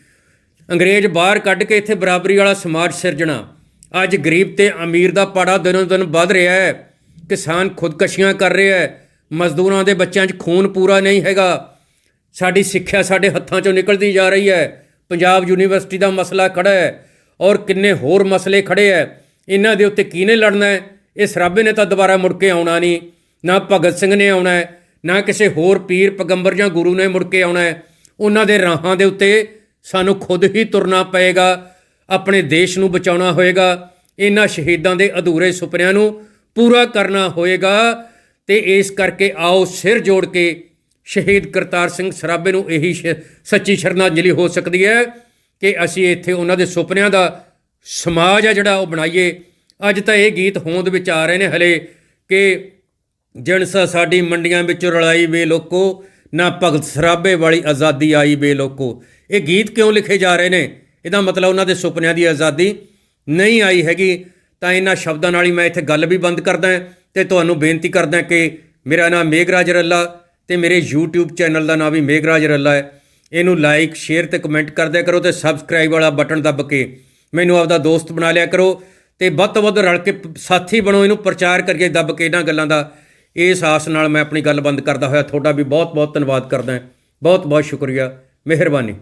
[SPEAKER 1] ਅੰਗਰੇਜ਼ ਬਾਹਰ ਕੱਢ ਕੇ ਇੱਥੇ ਬਰਾਬਰੀ ਵਾਲਾ ਸਮਾਜ ਸਿਰਜਣਾ। ਅੱਜ ਗਰੀਬ ਤੇ ਅਮੀਰ ਦਾ ਪਾੜਾ ਦਿਨੋਂ ਦਿਨ ਵੱਧ ਰਿਹਾ ਹੈ। ਕਿਸਾਨ ਖੁਦਕਸ਼ੀਆਂ ਕਰ ਰਿਹਾ ਹੈ। ਮਜ਼ਦੂਰਾਂ ਦੇ ਬੱਚਿਆਂ 'ਚ ਖੂਨ ਪੂਰਾ ਨਹੀਂ ਹੈਗਾ। ਸਾਡੀ ਸਿੱਖਿਆ ਸਾਡੇ ਹੱਥਾਂ 'ਚੋਂ ਨਿਕਲਦੀ ਜਾ ਰਹੀ ਹੈ। ਪੰਜਾਬ ਯੂਨੀਵਰਸਿਟੀ ਦਾ ਮਸਲਾ ਖੜਾ ਹੈ ਔਰ ਕਿੰਨੇ ਹੋਰ ਮਸਲੇ ਖੜੇ ਹੈ। ਇਹਨਾਂ ਦੇ ਉੱਤੇ ਕਿਹਨੇ ਲੜਨਾ ਹੈ? ਇਹ ਸਰਾਬੇ ਨੇ ਤਾਂ ਦੁਬਾਰਾ ਮੁੜ ਕੇ ਆਉਣਾ ਨਹੀਂ। ਨਾ ਭਗਤ ਸਿੰਘ ਨੇ ਆਉਣਾ ਹੈ, ਨਾ ਕਿਸੇ ਹੋਰ ਪੀਰ ਪੈਗੰਬਰ ਜਾਂ ਗੁਰੂ ਨੇ ਮੁੜ ਕੇ ਆਉਣਾ ਹੈ। ਉਹਨਾਂ ਦੇ ਰਾਹਾਂ ਦੇ ਉੱਤੇ ਸਾਨੂੰ ਖੁਦ ਹੀ ਤੁਰਨਾ ਪਏਗਾ। ਆਪਣੇ ਦੇਸ਼ ਨੂੰ ਬਚਾਉਣਾ ਹੋਏਗਾ, ਇਹਨਾਂ ਸ਼ਹੀਦਾਂ ਦੇ ਅਧੂਰੇ ਸੁਪਨਿਆਂ ਨੂੰ ਪੂਰਾ ਕਰਨਾ ਹੋਏਗਾ ਤੇ ਇਸ ਕਰਕੇ ਆਓ ਸਿਰ ਜੋੜ ਕੇ ਸ਼ਹੀਦ ਕਰਤਾਰ ਸਿੰਘ ਸਰਾਭੇ ਨੂੰ ਇਹੀ ਸ਼- ਸੱਚੀ ਸ਼ਰਧਾਂਜਲੀ ਹੋ ਸਕਦੀ ਹੈ ਕਿ ਅਸੀਂ ਇੱਥੇ ਉਹਨਾਂ ਦੇ ਸੁਪਨਿਆਂ ਦਾ ਸਮਾਜ ਆ ਜਿਹੜਾ ਉਹ ਬਣਾਈਏ। ਅੱਜ ਤਾਂ ਇਹ ਗੀਤ ਹੋਂਦ ਵਿੱਚ ਆ ਰਹੇ ਨੇ ਹਲੇ ਕਿ ਜਿਣਸਾ ਸਾਡੀ ਮੰਡੀਆਂ ਵਿੱਚ ਰਲਾਈ ਵੇ ਲੋਕੋ, ਨਾ ਭਗਤ ਸਰਾਭੇ ਵਾਲੀ ਆਜ਼ਾਦੀ ਆਈ ਵੇ ਲੋਕੋ। ਇਹ ਗੀਤ ਕਿਉਂ ਲਿਖੇ ਜਾ ਰਹੇ ਨੇ? ਇਹਦਾ ਮਤਲਬ ਉਹਨਾਂ ਦੇ ਸੁਪਨਿਆਂ ਦੀ ਆਜ਼ਾਦੀ ਨਹੀਂ ਆਈ ਹੈਗੀ। ਤਾਂ ਇਹਨਾਂ ਸ਼ਬਦਾਂ ਨਾਲ ਹੀ ਮੈਂ ਇੱਥੇ ਗੱਲ ਵੀ ਬੰਦ ਕਰਦਾ ਹਾਂ ਤੇ ਤੁਹਾਨੂੰ ਬੇਨਤੀ ਕਰਦਾ ਕਿ ਮੇਰਾ ਨਾਮ ਮੇਘਰਾਜ ਰੱਲਾ ਤੇ ਮੇਰੇ YouTube ਚੈਨਲ ਦਾ ਨਾਮ ਵੀ ਮੇਘਰਾਜ ਰੱਲਾ ਹੈ। ਇਹਨੂੰ ਲਾਈਕ ਸ਼ੇਅਰ ਤੇ ਕਮੈਂਟ ਕਰਦਿਆ ਕਰੋ ਤੇ ਸਬਸਕ੍ਰਾਈਬ ਵਾਲਾ ਬਟਨ ਦੱਬ ਕੇ ਮੈਨੂੰ ਆਪਦਾ ਦੋਸਤ ਬਣਾ ਲਿਆ ਕਰੋ ਤੇ ਵੱਧ ਤੋਂ ਵੱਧ ਰਲ ਕੇ ਸਾਥੀ ਬਣੋ, ਇਹਨੂੰ ਪ੍ਰਚਾਰ ਕਰਕੇ ਦੱਬ ਕੇ ਇਹਨਾਂ ਗੱਲਾਂ ਦਾ। ਇਸ ਆਸ ਨਾਲ ਮੈਂ ਆਪਣੀ ਗੱਲ ਬੰਦ ਕਰਦਾ ਹੋਇਆ। ਤੁਹਾਡਾ ਵੀ ਬਹੁਤ ਬਹੁਤ ਧੰਨਵਾਦ ਕਰਦਾ ਬਹੁਤ ਬਹੁਤ ਸ਼ੁਕਰੀਆ। ਮਿਹਰਬਾਨੀ।